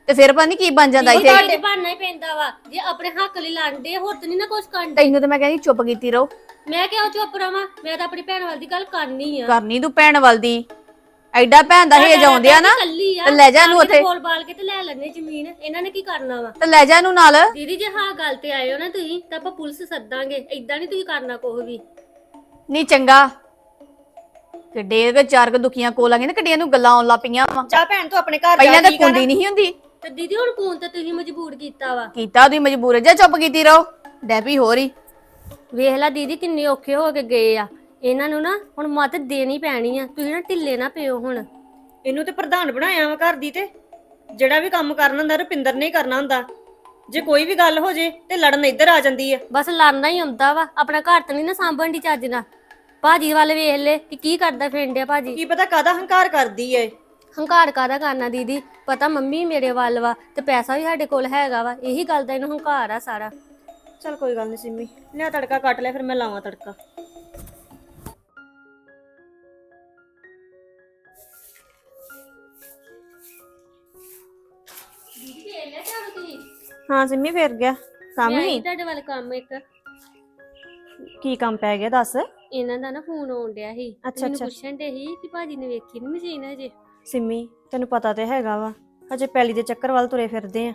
ਤੇ ਫਿਰ ਪਤਾ ਨਹੀਂ ਕੀ ਬਣ ਜਾਂਦਾ ਇੱਥੇ। ਤੁਹਾਡੇ ਬਣਨਾ ਹੀ ਪੈਂਦਾ ਵਾ। ਜੇ ਆਪਣੇ ਹੱਕ ਲਈ ਲੜਦੇ ਹੋਰ ਤਾਂ ਨਹੀਂ ਨਾ ਕੁਝ ਕਰਨ ਡਏ। ਤੈਨੂੰ ਤਾਂ ਮੈਂ ਕਹਿੰਦੀ ਚੁੱਪ ਕੀਤੀ ਰਹੋ। ਮੈਂ ਕਿਉਂ ਚੁੱਪ ਰਵਾਂ। ਮੈਂ ਤਾਂ ਆਪਣੀ ਭੈਣ ਵਾਲੀ ਦੀ ਗੱਲ ਕਰਨੀ ਆ। ਕਰਨੀ ਤੂੰ ਭੈਣ ਵੱਲ ਦੀ। ਐਡਾ ਭੈਣ ਦਾ ਹੇਜ ਆਉਂਦੇ ਆ ਨਾ ਕੱਲੀ ਆ ਤੇ ਲੈ ਜਾ ਇਹਨੂੰ ਉੱਥੇ। ਬੋਲ ਬਾਲ ਕੇ ਤੇ ਲੈ ਲੈਣੇ ਜ਼ਮੀਨ ਇਹਨਾਂ ਨੇ ਕੀ ਕਰਨਾ ਵਾ? ਤੇ ਲੈ ਜਾ ਇਹਨੂੰ ਨਾਲ। ਦੀਦੀ ਜੇ ਹਾਂ ਗੱਲ ਤੇ ਆਏ ਹੋ ਨਾ ਤੁਸੀਂ ਤਾਂ ਆਪਾਂ ਪੁਲਿਸ ਸੱਦਾਂਗੇ ਇਦਾਂ ਨਹੀਂ ਤੁਸੀਂ ਕਰਨਾ ਕੁਝ ਵੀ। ਨਹੀਂ ਚੰਗਾ। ਕਿੱਡੇ ਕੁ ਚਾਰ ਕੁ ਦੁਖੀਆਂ ਕੋਲ ਆ ਗਏ ਨਾ ਕਿੱਡੀਆਂ ਨੂੰ ਗੱਲਾਂ ਆਉਣ ਲੱਗ ਪਈਆਂ ਵਾ। ਜਾ ਭੈਣ ਤੂੰ ਆਪਣੇ ਘਰ ਜਾ ਪਹਿਲਾਂ ਤਾਂ ਠੀਕ ਆ ਨਾ? ਕੁੰਡੀ ਨਹੀਂ ਹੁੰਦੀ। ਤੇ ਦੀਦੀ ਹੁਣ ਫੋਨ ਤੇ ਤੁਸੀਂ ਮਜਬੂਰ ਕੀਤਾ ਵਾ। ਕੀਤਾ ਉਹਦੀ ਮਜਬੂਰ ਜਾ ਚੁੱਪ ਕੀਤੀ ਰਹੋ। ਡੈਪੀ ਹੋ। ਰਹੀ ਵੇਖ ਲੈ ਦੀਦੀ ਕਿੰਨੇ ਔਖੇ ਹੋ ਕੇ ਗਏ ਆ। ਇਹਨਾਂ ਨੂੰ ਨਾ ਹੁਣ ਮਤ ਦੇਣੀ ਪੈਣੀ ਆ। ਤੁਸੀਂ ਨਾ ਢਿੱਲੇ ਨਾ ਪਿਓ ਹੁਣ। ਇਹਨੂੰ ਤੇ ਪ੍ਰਧਾਨ ਬਣਾਇਆ ਵਾ ਘਰ ਦੀ ਤੇ। ਜਿਹੜਾ ਵੀ ਕੰਮ ਕਰਨਾ ਹੁੰਦਾ ਰੁਪਿੰਦਰ ਨੇ ਹੀ ਕਰਨਾ ਹੁੰਦਾ। ਜੇ ਕੋਈ ਵੀ ਗੱਲ ਹੋ ਜੇ ਤੇ ਲੜਨ ਇੱਧਰ ਆ ਜਾਂਦੀ ਆ। ਬਸ ਲੜਨਾ ਹੀ ਆਉਂਦਾ ਵਾ। ਆਪਣਾ ਘਰ ਤਾਂ ਨਹੀਂ ਨਾ ਸਾਂਭਣ ਦੀ ਚੱਜ ਨਾਲ। ਭਾਜੀ ਵੱਲ ਵੇਖ ਲੈ ਕਿ ਕੀ ਕਰਦਾ ਫਿਰਦਿਆ ਭਾਜੀ। ਕੀ ਪਤਾ ਕਾਦਾ ਹੰਕਾਰ ਕਰਦੀ ਏ। ਹੰਕਾਰ ਕਾਦਾ ਕਰਨਾ ਦੀਦੀ? ਪਤਾ ਮੰਮੀ ਮੇਰੇ ਵੱਲ ਵਾ ਤੇ ਪੈਸਾ ਵੀ ਸਾਡੇ ਕੋਲ ਹੈਗਾ ਵਾ। ਇਹੀ ਗੱਲ ਦਾ ਇਹਨੂੰ ਹੰਕਾਰ ਆ ਸਾਰਾ। ਚਲ ਕੋਈ ਗੱਲ ਨਹੀਂ ਸਿੰਮੀ ਲਿਆ ਤੜਕਾ ਕੱਟ ਲੈ ਫਿਰ ਮੈਂ ਲਾਵਾਂ ਤੜਕਾ। ਹਾਂ ਸਿੰਮੀ ਫੇਰ ਗਿਆ ਕੰਮ ਮੈਂ ਹੀ। ਤੁਹਾਡੇ ਵੱਲ ਕੰਮ ਇੱਕ। ਕੀ ਕੰਮ ਪੈ ਗਿਆ ਦੱਸ? ਇਹਨਾਂ ਦਾ ਨਾ ਫੋਨ ਆਉਣ ਡਿਆ ਸੀ। ਅੱਛਾ, ਅੱਛਾ। ਪੁੱਛਣ ਦੇ ਸੀ ਕਿ ਭਾਜੀ ਨੇ ਵੇਖੀ ਨਹੀਂ ਮਸ਼ੀਨ ਹਜੇ। ਸਿੰਮੀ ਤੈਨੂੰ ਪਤਾ ਤੇ ਹੈਗਾ ਵਾ ਹਜੇ ਪੈਲੀ ਦੇ ਚੱਕਰ ਵੱਲ ਤੁਰੇ ਫਿਰਦੇ ਆ।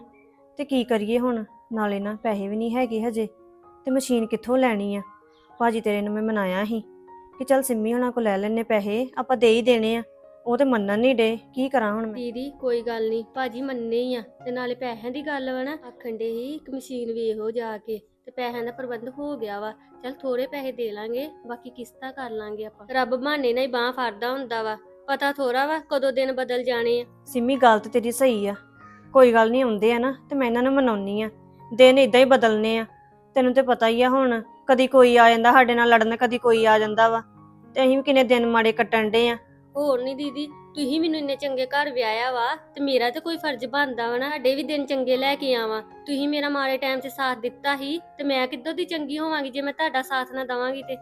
ਤੇ ਕੀ ਕਰੀਏ ਹੁਣ? ਨਾਲੇ ਨਾ ਪੈਸੇ ਵੀ ਨਹੀਂ ਹੈਗੇ ਹਜੇ। ਤੇ ਮਸ਼ੀਨ ਕਿੱਥੋਂ ਲੈਣੀ ਆ? ਭਾਜੀ ਤੇਰੇ ਨੂੰ ਮੈਂ ਮਨਾਇਆ ਸੀ ਕਿ ਚੱਲ ਸਿੰਮੀ ਹੁਣਾਂ ਕੋ ਲੈ ਲੈਣੇ ਪੈਸੇ ਆਪਾਂ ਦੇ ਹੀ ਦੇਣੇ ਆ। ਉਹ ਤੇ ਮੰਨਣ ਨਹੀਂ ਡੇ ਕੀ ਕਰਾਂ ਹੁਣ ਮੈਂ? ਦੀਦੀ ਕੋਈ ਗੱਲ ਨਹੀਂ ਭਾਜੀ ਮੰਨੇ ਹੀ ਆ ਤੇ ਨਾਲੇ ਪੈਸਿਆਂ ਦੀ ਗੱਲ ਵਾ ਨਾ ਆਖਣ ਦੇ ਹੀ ਇੱਕ ਮਸ਼ੀਨ ਵੇਖੋ ਜਾ ਕੇ ਤੇ ਪੈਸਿਆਂ ਦਾ ਪ੍ਰਬੰਧ ਹੋ ਗਿਆ ਵਾ ਚਲ ਥੋੜੇ ਪੈਸੇ ਦੇ ਲਾਂਗੇ ਬਾਕੀ ਕਿਸ਼ਤਾਂ ਕਰ ਲਾਂਗੇ ਆਪਾਂ। ਰੱਬ ਬਹਾਨੇ ਨਾਲ ਹੀ ਬਾਹ ਫੜਦਾ ਹੁੰਦਾ ਵਾ ਪਤਾ ਥੋੜਾ ਵਾ ਕਦੋਂ ਦਿਨ ਬਦਲ ਜਾਣੇ ਆ। ਸਿੰਮੀ ਗੱਲ ਤੇ ਤੇਰੀ ਸਹੀ ਆ ਕੋਈ ਗੱਲ ਨਹੀਂ ਆਉਂਦੇ ਆ ਨਾ ਤੇ ਮੈਂ ਇਹਨਾਂ ਨੂੰ ਮਨਾਉਣੀ ਆ ਦਿਨ ਇਦਾਂ ਹੀ ਬਦਲਨੇ ਆ ਤੈਨੂੰ ਤੇ ਪਤਾ ਹੀ ਆ ਹੁਣ ਕਦੀ ਕੋਈ ਆ ਜਾਂਦਾ ਸਾਡੇ ਨਾਲ ਲੜਨ ਕਦੀ ਕੋਈ ਆ ਜਾਂਦਾ ਵਾ ਤੇ ਅਸੀਂ ਵੀ ਕਿੰਨੇ ਦਿਨ ਮਾੜੇ ਕੱਟਣ ਡੇ ਆ। ਹੋਰ ਨਹੀਂ ਦੀਦੀ ਤੁਸੀਂ ਮੈਨੂੰ ਇੰਨੇ ਚੰਗੇ ਘਰ ਵਿਆਹਿਆ ਵਾ ਤੇ ਮੇਰਾ ਤੇ ਕੋਈ ਫਰਜ਼ ਬਣਦਾ ਵਾ ਨਾ ਸਾਡੇ ਵੀ ਦਿਨ ਚੰਗੇ ਲੈ ਕੇ ਆਵਾਂ। ਤੁਸੀਂ ਮੇਰਾ ਮਾੜੇ ਟਾਈਮ 'ਚ ਸਾਥ ਦਿੱਤਾ ਸੀ ਤੇ ਮੈਂ ਕਿੱਦੋਂ ਦੀ ਚੰਗੀ ਹੋਵਾਂਗੀ ਜੇ ਮੈਂ ਤੁਹਾਡਾ ਸਾਥ ਨਾ ਦਵਾਂਗੀ ਤੇ?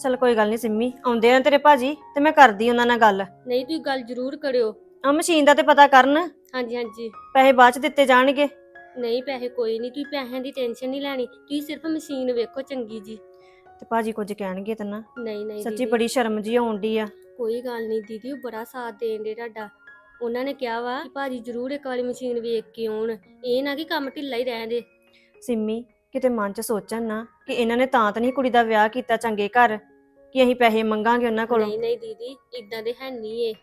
ਚਲ ਕੋਈ ਗੱਲ ਨਹੀਂ ਸਿੰਮੀ ਆਉਂਦੇ ਆ ਤੇਰੇ ਭਾਜੀ ਤੇ ਮੈਂ ਕਰਦੀ ਉਹਨਾਂ ਨਾਲ ਗੱਲ। ਨਹੀਂ ਤੁਸੀਂ ਗੱਲ ਜ਼ਰੂਰ ਕਰਿਓ। ਆ ਮਸ਼ੀਨ ਦਾ ਤੇ ਪਤਾ ਕਰਨ। ਹਾਂਜੀ ਹਾਂਜੀ। ਪੈਸੇ ਬਾਅਦ ਚ ਦਿੱਤੇ ਜਾਣਗੇ। ਨਹੀਂ ਪੈਸੇ ਕੋਈ ਨਹੀਂ ਤੁਸੀਂ ਪੈਸਿਆਂ ਦੀ ਟੈਨਸ਼ਨ ਨਹੀਂ ਲੈਣੀ ਤੁਸੀਂ ਸਿਰਫ ਮਸ਼ੀਨ ਵੇਖੋ ਚੰਗੀ ਜੀ। ਤੇ ਭਾਜੀ ਕੁਝ ਕਹਿਣਗੇ ਤਾਂ ਨਾ। ਨਹੀਂ ਨਹੀਂ ਸੱਚੀ ਦੀਦੀ, ਬੜੀ ਸ਼ਰਮ ਜੀ ਆਉਂਦੀ ਆ। ਕੋਈ ਗੱਲ ਨਹੀਂ ਦੀਦੀ ਉਹ ਬੜਾ ਸਾਥ ਦੇਣ ਦੇ ਤੁਹਾਡਾ। ਉਹਨਾਂ ਨੇ ਕਿਹਾ ਵਾ ਕਿ ਭਾਜੀ ਜ਼ਰੂਰ ਇੱਕ ਵਾਰੀ ਮਸ਼ੀਨ ਵੇਖ ਕੇ ਆਉਣ ਇਹ ਨਾ ਕਿ ਕੰਮ ਢਿੱਲਾ ਹੀ ਰਹਿਣ ਦੇ। ਸਿੰਮੀ ਕਿਤੇ ਮਨ 'ਚ ਸੋਚਣ ਨਾ ਕਿ ਇਹਨਾਂ ਨੇ ਤਾਂ ਤਾਂ ਨਹੀਂ ਕੁੜੀ ਦਾ ਵਿਆਹ ਕੀਤਾ ਚੰਗੇ ਘਰ ਕਿ ਅਸੀਂ ਪੈਸੇ ਮੰਗਾਂਗੇ ਉਹਨਾਂ ਕੋਲੋਂ। ਨਹੀਂ ਨਹੀਂ ਦੀਦੀ ਇਦਾਂ ਦੇ ਹੈ ਨਹੀਂ ਇਹ।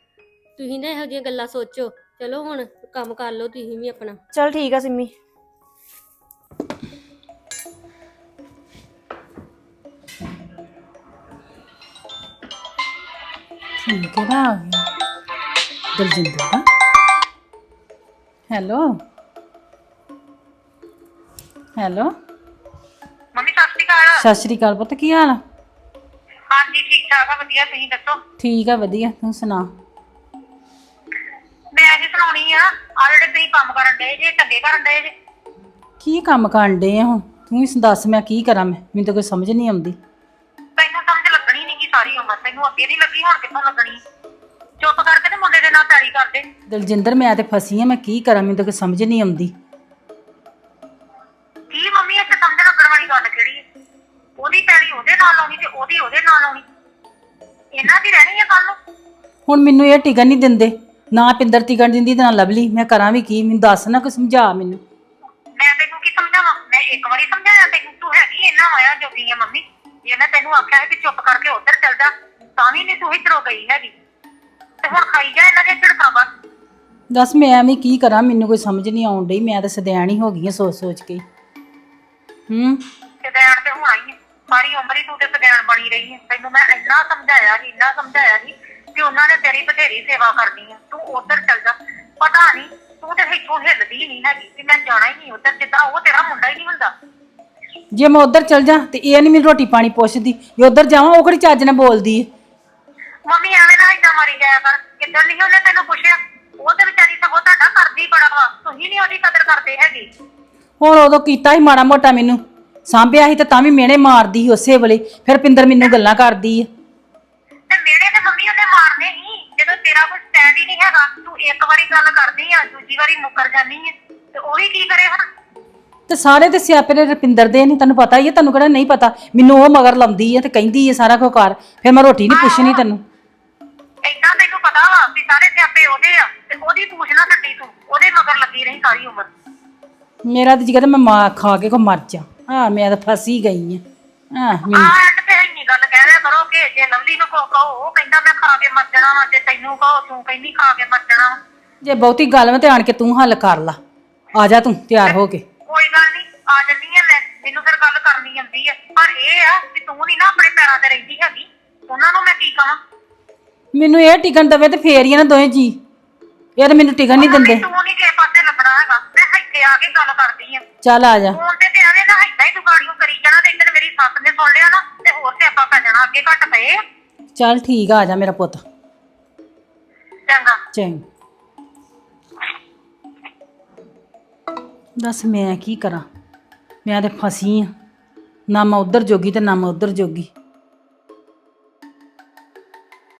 ਤੁਸੀਂ ਨਾ ਇਹੋ ਜਿਹੀਆਂ ਗੱਲਾਂ ਸੋਚੋ। ਚਲੋ ਹੁਣ ਕੰਮ ਕਰ ਲਓ ਤੁਸੀਂ ਵੀ ਆਪਣਾ। ਚਲ ਠੀਕ ਆ ਸਿੰਮੀ। ਠੀਕ ਕਿਹੜਾ ਆ ਗਿਆ ਦਲਜਿੰਦਰ ਦਾ। ਹੈਲੋ। ਹੈਲੋ। ਮੰਮੀ ਸਤਿ ਸ਼੍ਰੀ ਅਕਾਲ। ਸਤਿ ਸ਼੍ਰੀ ਅਕਾਲ ਪੁੱਤ ਕੀ ਹਾਲ ਆ? ਹਾਂਜੀ ਠੀਕ ਠਾਕ ਆ ਵਧੀਆ ਤੁਸੀਂ ਦੱਸੋ? ਠੀਕ ਆ ਵਧੀਆ ਤੂੰ ਸੁਣਾ? ਮੈਂ ਇਹ ਸੁਣਾਉਣੀ ਆ ਆ ਜਿਹੜੇ ਤੁਸੀਂ ਕੰਮ ਕਰਨ ਡਏ ਜੇ ਚੰਗੇ ਕਰਨ ਡਏ ਜੇ? ਕੀ ਕੰਮ ਕਰਨ ਡੇ ਆ ਹੁਣ? ਤੂੰ ਹੀ ਦੱਸ ਮੈਂ ਕੀ ਕਰਾਂ ਮੈਂ ਮੈਨੂੰ ਤਾਂ ਕੋਈ ਸਮਝ ਨਹੀਂ ਆਉਂਦੀ। ਸਾਰੀ ਉਮਰ ਤੈਨੂੰ ਅੱਗੇ ਨਹੀਂ ਲੱਗੀ ਹੁਣ ਕਿੱਥੋਂ ਲੱਗਣੀ? ਚੁੱਪ ਕਰਕੇ ਤੇ ਮੁੰਡੇ ਦੇ ਨਾਲ ਪੈਰੀ ਕਰ ਦੇ ਦਲਜਿੰਦਰ ਮੈਂ ਤੇ ਫਸੀ ਆ ਮੈਂ ਕੀ ਕਰਾਂ ਮੈਨੂੰ ਤਾਂ ਸਮਝ ਨਹੀਂ ਆਉਂਦੀ। ਕੀ ਮੰਮੀ ਇੱਥੇ ਸਮਝ ਲੱਗਣ ਵਾਲੀ ਗੱਲ ਕਿਹੜੀ ਹੈ? ਉਹਦੀ ਪੈਰੀ ਉਹਦੇ ਨਾਲ ਲਾਉਣੀ ਤੇ ਉਹਦੀ ਉਹਦੇ ਨਾਲ ਲਾਉਣੀ ਇਹਨਾਂ ਦੀ ਰਹਿਣੀ ਹੈ ਕੱਲ ਨੂੰ। ਹੁਣ ਮੈਨੂੰ ਇਹ ਟਿਕਣ ਨਹੀਂ ਦਿੰਦੇ। ਨਾ ਪਿੰਦਰ ਟਿਕਣ ਦਿੰਦੀ ਤੇ ਨਾ ਲਵਲੀ। ਮੈਂ ਕਰਾਂ ਵੀ ਕੀ? ਮੈਨੂੰ ਦੱਸ ਨਾ ਕੋਈ ਸਮਝਾ ਮੈਨੂੰ। ਮੈਂ ਤੈਨੂੰ ਕੀ ਸਮਝਾਵਾਂ? ਮੈਂ ਇੱਕ ਵਾਰੀ ਸਮਝਾਇਆ ਤੈਨੂੰ। ਤੂੰ ਹੈਗੀ ਇਹਨਾਂ ਆਇਆ ਜੋਗੀ ਹੈ ਮੰਮੀ। ਜੇ ਮੈਂ ਤੈਨੂੰ ਆਖਿਆ ਹੈ ਕਿ ਚੁੱਪ ਕਰਕੇ ਉੱਧਰ ਚੱਲ ਜਾ ਤਾਂ ਵੀ ਨਹੀਂ ਤੂੰ ਇੱਧਰੋਂ ਗਈ ਹੈਗੀ। ਤੇ ਹੁਣ ਖਾਈ ਜਾ ਇਹਨਾਂ ਦੀਆਂ ਝਿੜਕਾਂ ਬਸ ਦੱਸ ਮੈਂ ਐਵੇਂ ਕੀ ਕਰਾਂ ਮੈਨੂੰ ਕੋਈ ਸਮਝ ਨਹੀਂ ਆਉਣ ਡਈ ਮੈਂ ਤਾਂ ਸਦੈਣ ਹੀ ਹੋ ਗਈ ਆ ਸੋਚ ਸੋਚ ਕੇ ਹੀ। ਹੂੰ? ਤੇ ਦੇਣ ਤੇ ਹੋਣਾ ਹੀ ਹੈ ਸਾਰੀ ਉਮਰ ਹੀ ਤੂੰ ਤੇ ਸਗੈਣ ਬਣੀ ਰਹੀ ਹੈ ਤੈਨੂੰ ਮੈਂ ਇੰਨਾ ਸਮਝਾਇਆ ਸੀ ਇੰਨਾ ਸਮਝਾਇਆ ਸੀ ਕਿ ਉਹਨਾਂ ਨੇ ਤੇਰੀ ਬਥੇਰੀ ਸੇਵਾ ਕਰਨੀ ਹੈ ਤੂੰ ਉੱਧਰ ਚੱਲ ਜਾ। ਪਤਾ ਨਹੀਂ ਤੂੰ ਤੇ ਇੱਥੋਂ ਹਿੱਲਦੀ ਨਹੀਂ ਹੈਗੀ ਕਿ ਮੈਂ ਜਾਣਾ ਹੀ ਨਹੀਂ ਉੱਧਰ ਜਿੱਦਾਂ ਉਹ ਤੇਰਾ ਮੁੰਡਾ ਹੀ ਨਹੀਂ ਹੁੰਦਾ। ਜੇ ਮੈਂ ਉਧਰ ਚਲ ਜਾ ਤੇ ਇਹ ਨਹੀਂ ਮੈਨੂੰ ਰੋਟੀ ਪਾਣੀ ਪੁੱਛਦੀ ਜੇ ਉਧਰ ਜਾਵਾਂ ਉਹ ਕਿਹੜੀ ਚੱਜ ਨਾਲ ਬੋਲਦੀ ਹੈ ਮੰਮੀ ਐਵੇਂ ਨਾ ਇਦਾਂ ਮਾਰੀ ਜਾਇਆ ਕਰ। ਕਿੱਦਾਂ ਨਹੀਂ ਉਹਨੇ ਤੈਨੂੰ ਪੁੱਛਿਆ ਉਹ ਤੇ ਵਿਚਾਰੀ ਸਗੋਂ ਤੁਹਾਡਾ ਕਰਦੀ ਬੜਾ ਵਾ। ਤੁਸੀਂ ਨਹੀਂ ਉਹਦੀ ਕਦਰ ਕਰਦੇ ਹੈਗੇ। ਹੁਣ ਉਦੋਂ ਕੀਤਾ ਹੀ ਮਾੜਾ ਮੋਟਾ ਮੈਨੂੰ। ਸਾਂਭਿਆ ਸੀ ਤੇ ਤਾਂ ਵੀ ਮਿਹਣੇ ਮਾਰਦੀ ਸੀ ਉਸੇ ਵੇਲੇ। ਫਿਰ ਪਿੰਦਰ ਮੈਨੂੰ ਗੱਲਾਂ ਕਰਦੀ ਹੈ ਤੇ ਮੇਰੇ ਤੇ ਮੰਮੀ ਉਹਨੇ ਮਾਰਨੇ ਹੀ। ਜਦੋਂ ਤੇਰਾ ਕੋਈ ਸਟੈਂਡ ਹੀ ਨਹੀਂ ਹੈਗਾ ਤੂੰ ਇੱਕ ਵਾਰੀ ਗੱਲ ਕਰਦੀ ਆ ਦੂਜੀ ਵਾਰੀ ਮੁੱਕਰ ਜਾਂਦੀ ਹੈ ਤੇ ਉਹ ਵੀ ਕੀ ਕਰੇ ਹੁਣ? ਤੇ ਸਾਰੇ ਤੇ ਸਿਆਪੇ ਨੇ ਰਪਿੰਦਰ ਦੇ ਨਹੀਂ ਤੈਨੂੰ ਪਤਾ ਹੀ ਹੈ ਤੈਨੂੰ ਕਿਹੜਾ ਨਹੀਂ ਪਤਾ। ਮੈਨੂੰ ਉਹ ਮਗਰ ਲਾਉਂਦੀ ਹੈ ਤੇ ਕਹਿੰਦੀ ਹੈ ਸਾਰਾ ਕੁਝ ਕਰ ਫਿਰ ਮੈਂ ਰੋਟੀ ਨਹੀਂ ਪੁੱਛਣੀ ਤੈਨੂੰ। ਏਦਾਂ ਤੈਨੂੰ ਪਤਾ ਵਾ ਵੀ ਸਾਰੇ ਸਿਆਪੇ ਉਹਦੇ ਆ ਤੇ ਉਹਦੀ ਪੂਛ ਨਾ ਛੱਡੀ ਤੂੰ ਉਹਦੇ ਮਗਰ ਲੱਗੀ ਰਹੀ ਸਾਰੀ ਉਮਰ। ਮੇਰਾ ਤਾਂ ਮੈਂ ਮਾਂ ਖਾ ਕੇ ਕੋ ਮਰ ਜਾ। ਹਾਂ ਮੈਂ ਤਾਂ ਫਸੀ ਗਈ ਹਾਂ। ਹਾਂ ਆ ਮੈਨੂੰ ਐਂਡ ਤੇ ਇੰਨੀ ਗੱਲ ਕਹਿ ਰਿਆ ਕਰੋ ਕਿ ਜੇ ਲਵਲੀ ਨੂੰ ਕਹੋ ਕਹੋ ਉਹ ਕਹਿੰਦਾ ਮੈਂ ਖਾ ਕੇ ਮਰ ਜਾਣਾ ਵਾ ਜੇ ਤੈਨੂੰ ਕਹੋ ਤੂੰ ਕਹਿੰਦੀ ਖਾ ਕੇ ਮਰ ਜਾਣਾ ਵਾ। ਜੇ ਬਹੁਤੀ ਗੱਲ ਮੈਂ ਤੇ ਆਣ ਕੇ ਤੂੰ ਹੱਲ ਕਰ ਲਾ। ਆ ਜਾ ਤੂੰ ਤਿਆਰ ਹੋ ਕੇ। ਆ ਜੰਨੀ ਆ ਮੈਂ ਮੈਨੂੰ ਫਿਰ ਗੱਲ ਕਰਨੀ ਆਉਂਦੀ ਹੈ ਪਰ ਇਹ ਆ ਕਿ ਤੂੰ ਨਹੀਂ ਨਾ ਆਪਣੇ ਪੈਰਾਂ ਤੇ ਰਹਿੰਦੀ ਹੈਗੀ। ਉਹਨਾਂ ਨੂੰ ਮੈਂ ਕੀ ਕਹਾਂ? ਮੈਨੂੰ ਇਹ ਟਿਕਣ ਦਵੇ ਤੇ ਫੇਰ ਹੀ ਆ ਨਾ ਦੋਵੇਂ ਜੀ। ਇਹ ਤਾਂ ਮੈਨੂੰ ਟਿਕਣ ਨਹੀਂ ਦਿੰਦੇ। ਤੂੰ ਨਹੀਂ ਕਿਸੇ ਪਾਸੇ ਲੱਭਣਾ ਹੈਗਾ। ਮੈਂ ਇੱਥੇ ਆ ਕੇ ਗੱਲ ਕਰਦੀ ਆ। ਚੱਲ ਆ ਜਾ। ਫੋਨ ਤੇ ਤੇ ਐਵੇਂ ਨਾ ਏਦਾਂ ਹੀ ਦੁਕਾਨੀਆਂ ਕਰੀ ਜਾਣਾ ਤੇ ਇੱਧਰ ਮੇਰੀ ਸੱਸ ਨੇ ਸੁਣ ਲਿਆ ਨਾ ਤੇ ਹੋਰ ਤੇ ਆਪਾਂ ਪੈ ਜਾਣਾ ਅੱਗੇ ਘੱਟ ਪਏ ਆ। ਚੱਲ ਠੀਕ ਆ ਆ ਜਾ ਮੇਰਾ ਪੁੱਤ। ਚੰਗਾ। ਚੰਗ। ਦੱਸ ਮੈਂ ਕੀ ਕਰਾਂ? ਮੈਂ ਤੇ ਫਸੀ ਆ। ਨਾ ਮੈਂ ਉਧਰ ਜੋਗੀ ਤੇ ਨਾ ਮੈਂ ਉਧਰ ਜੋਗੀ।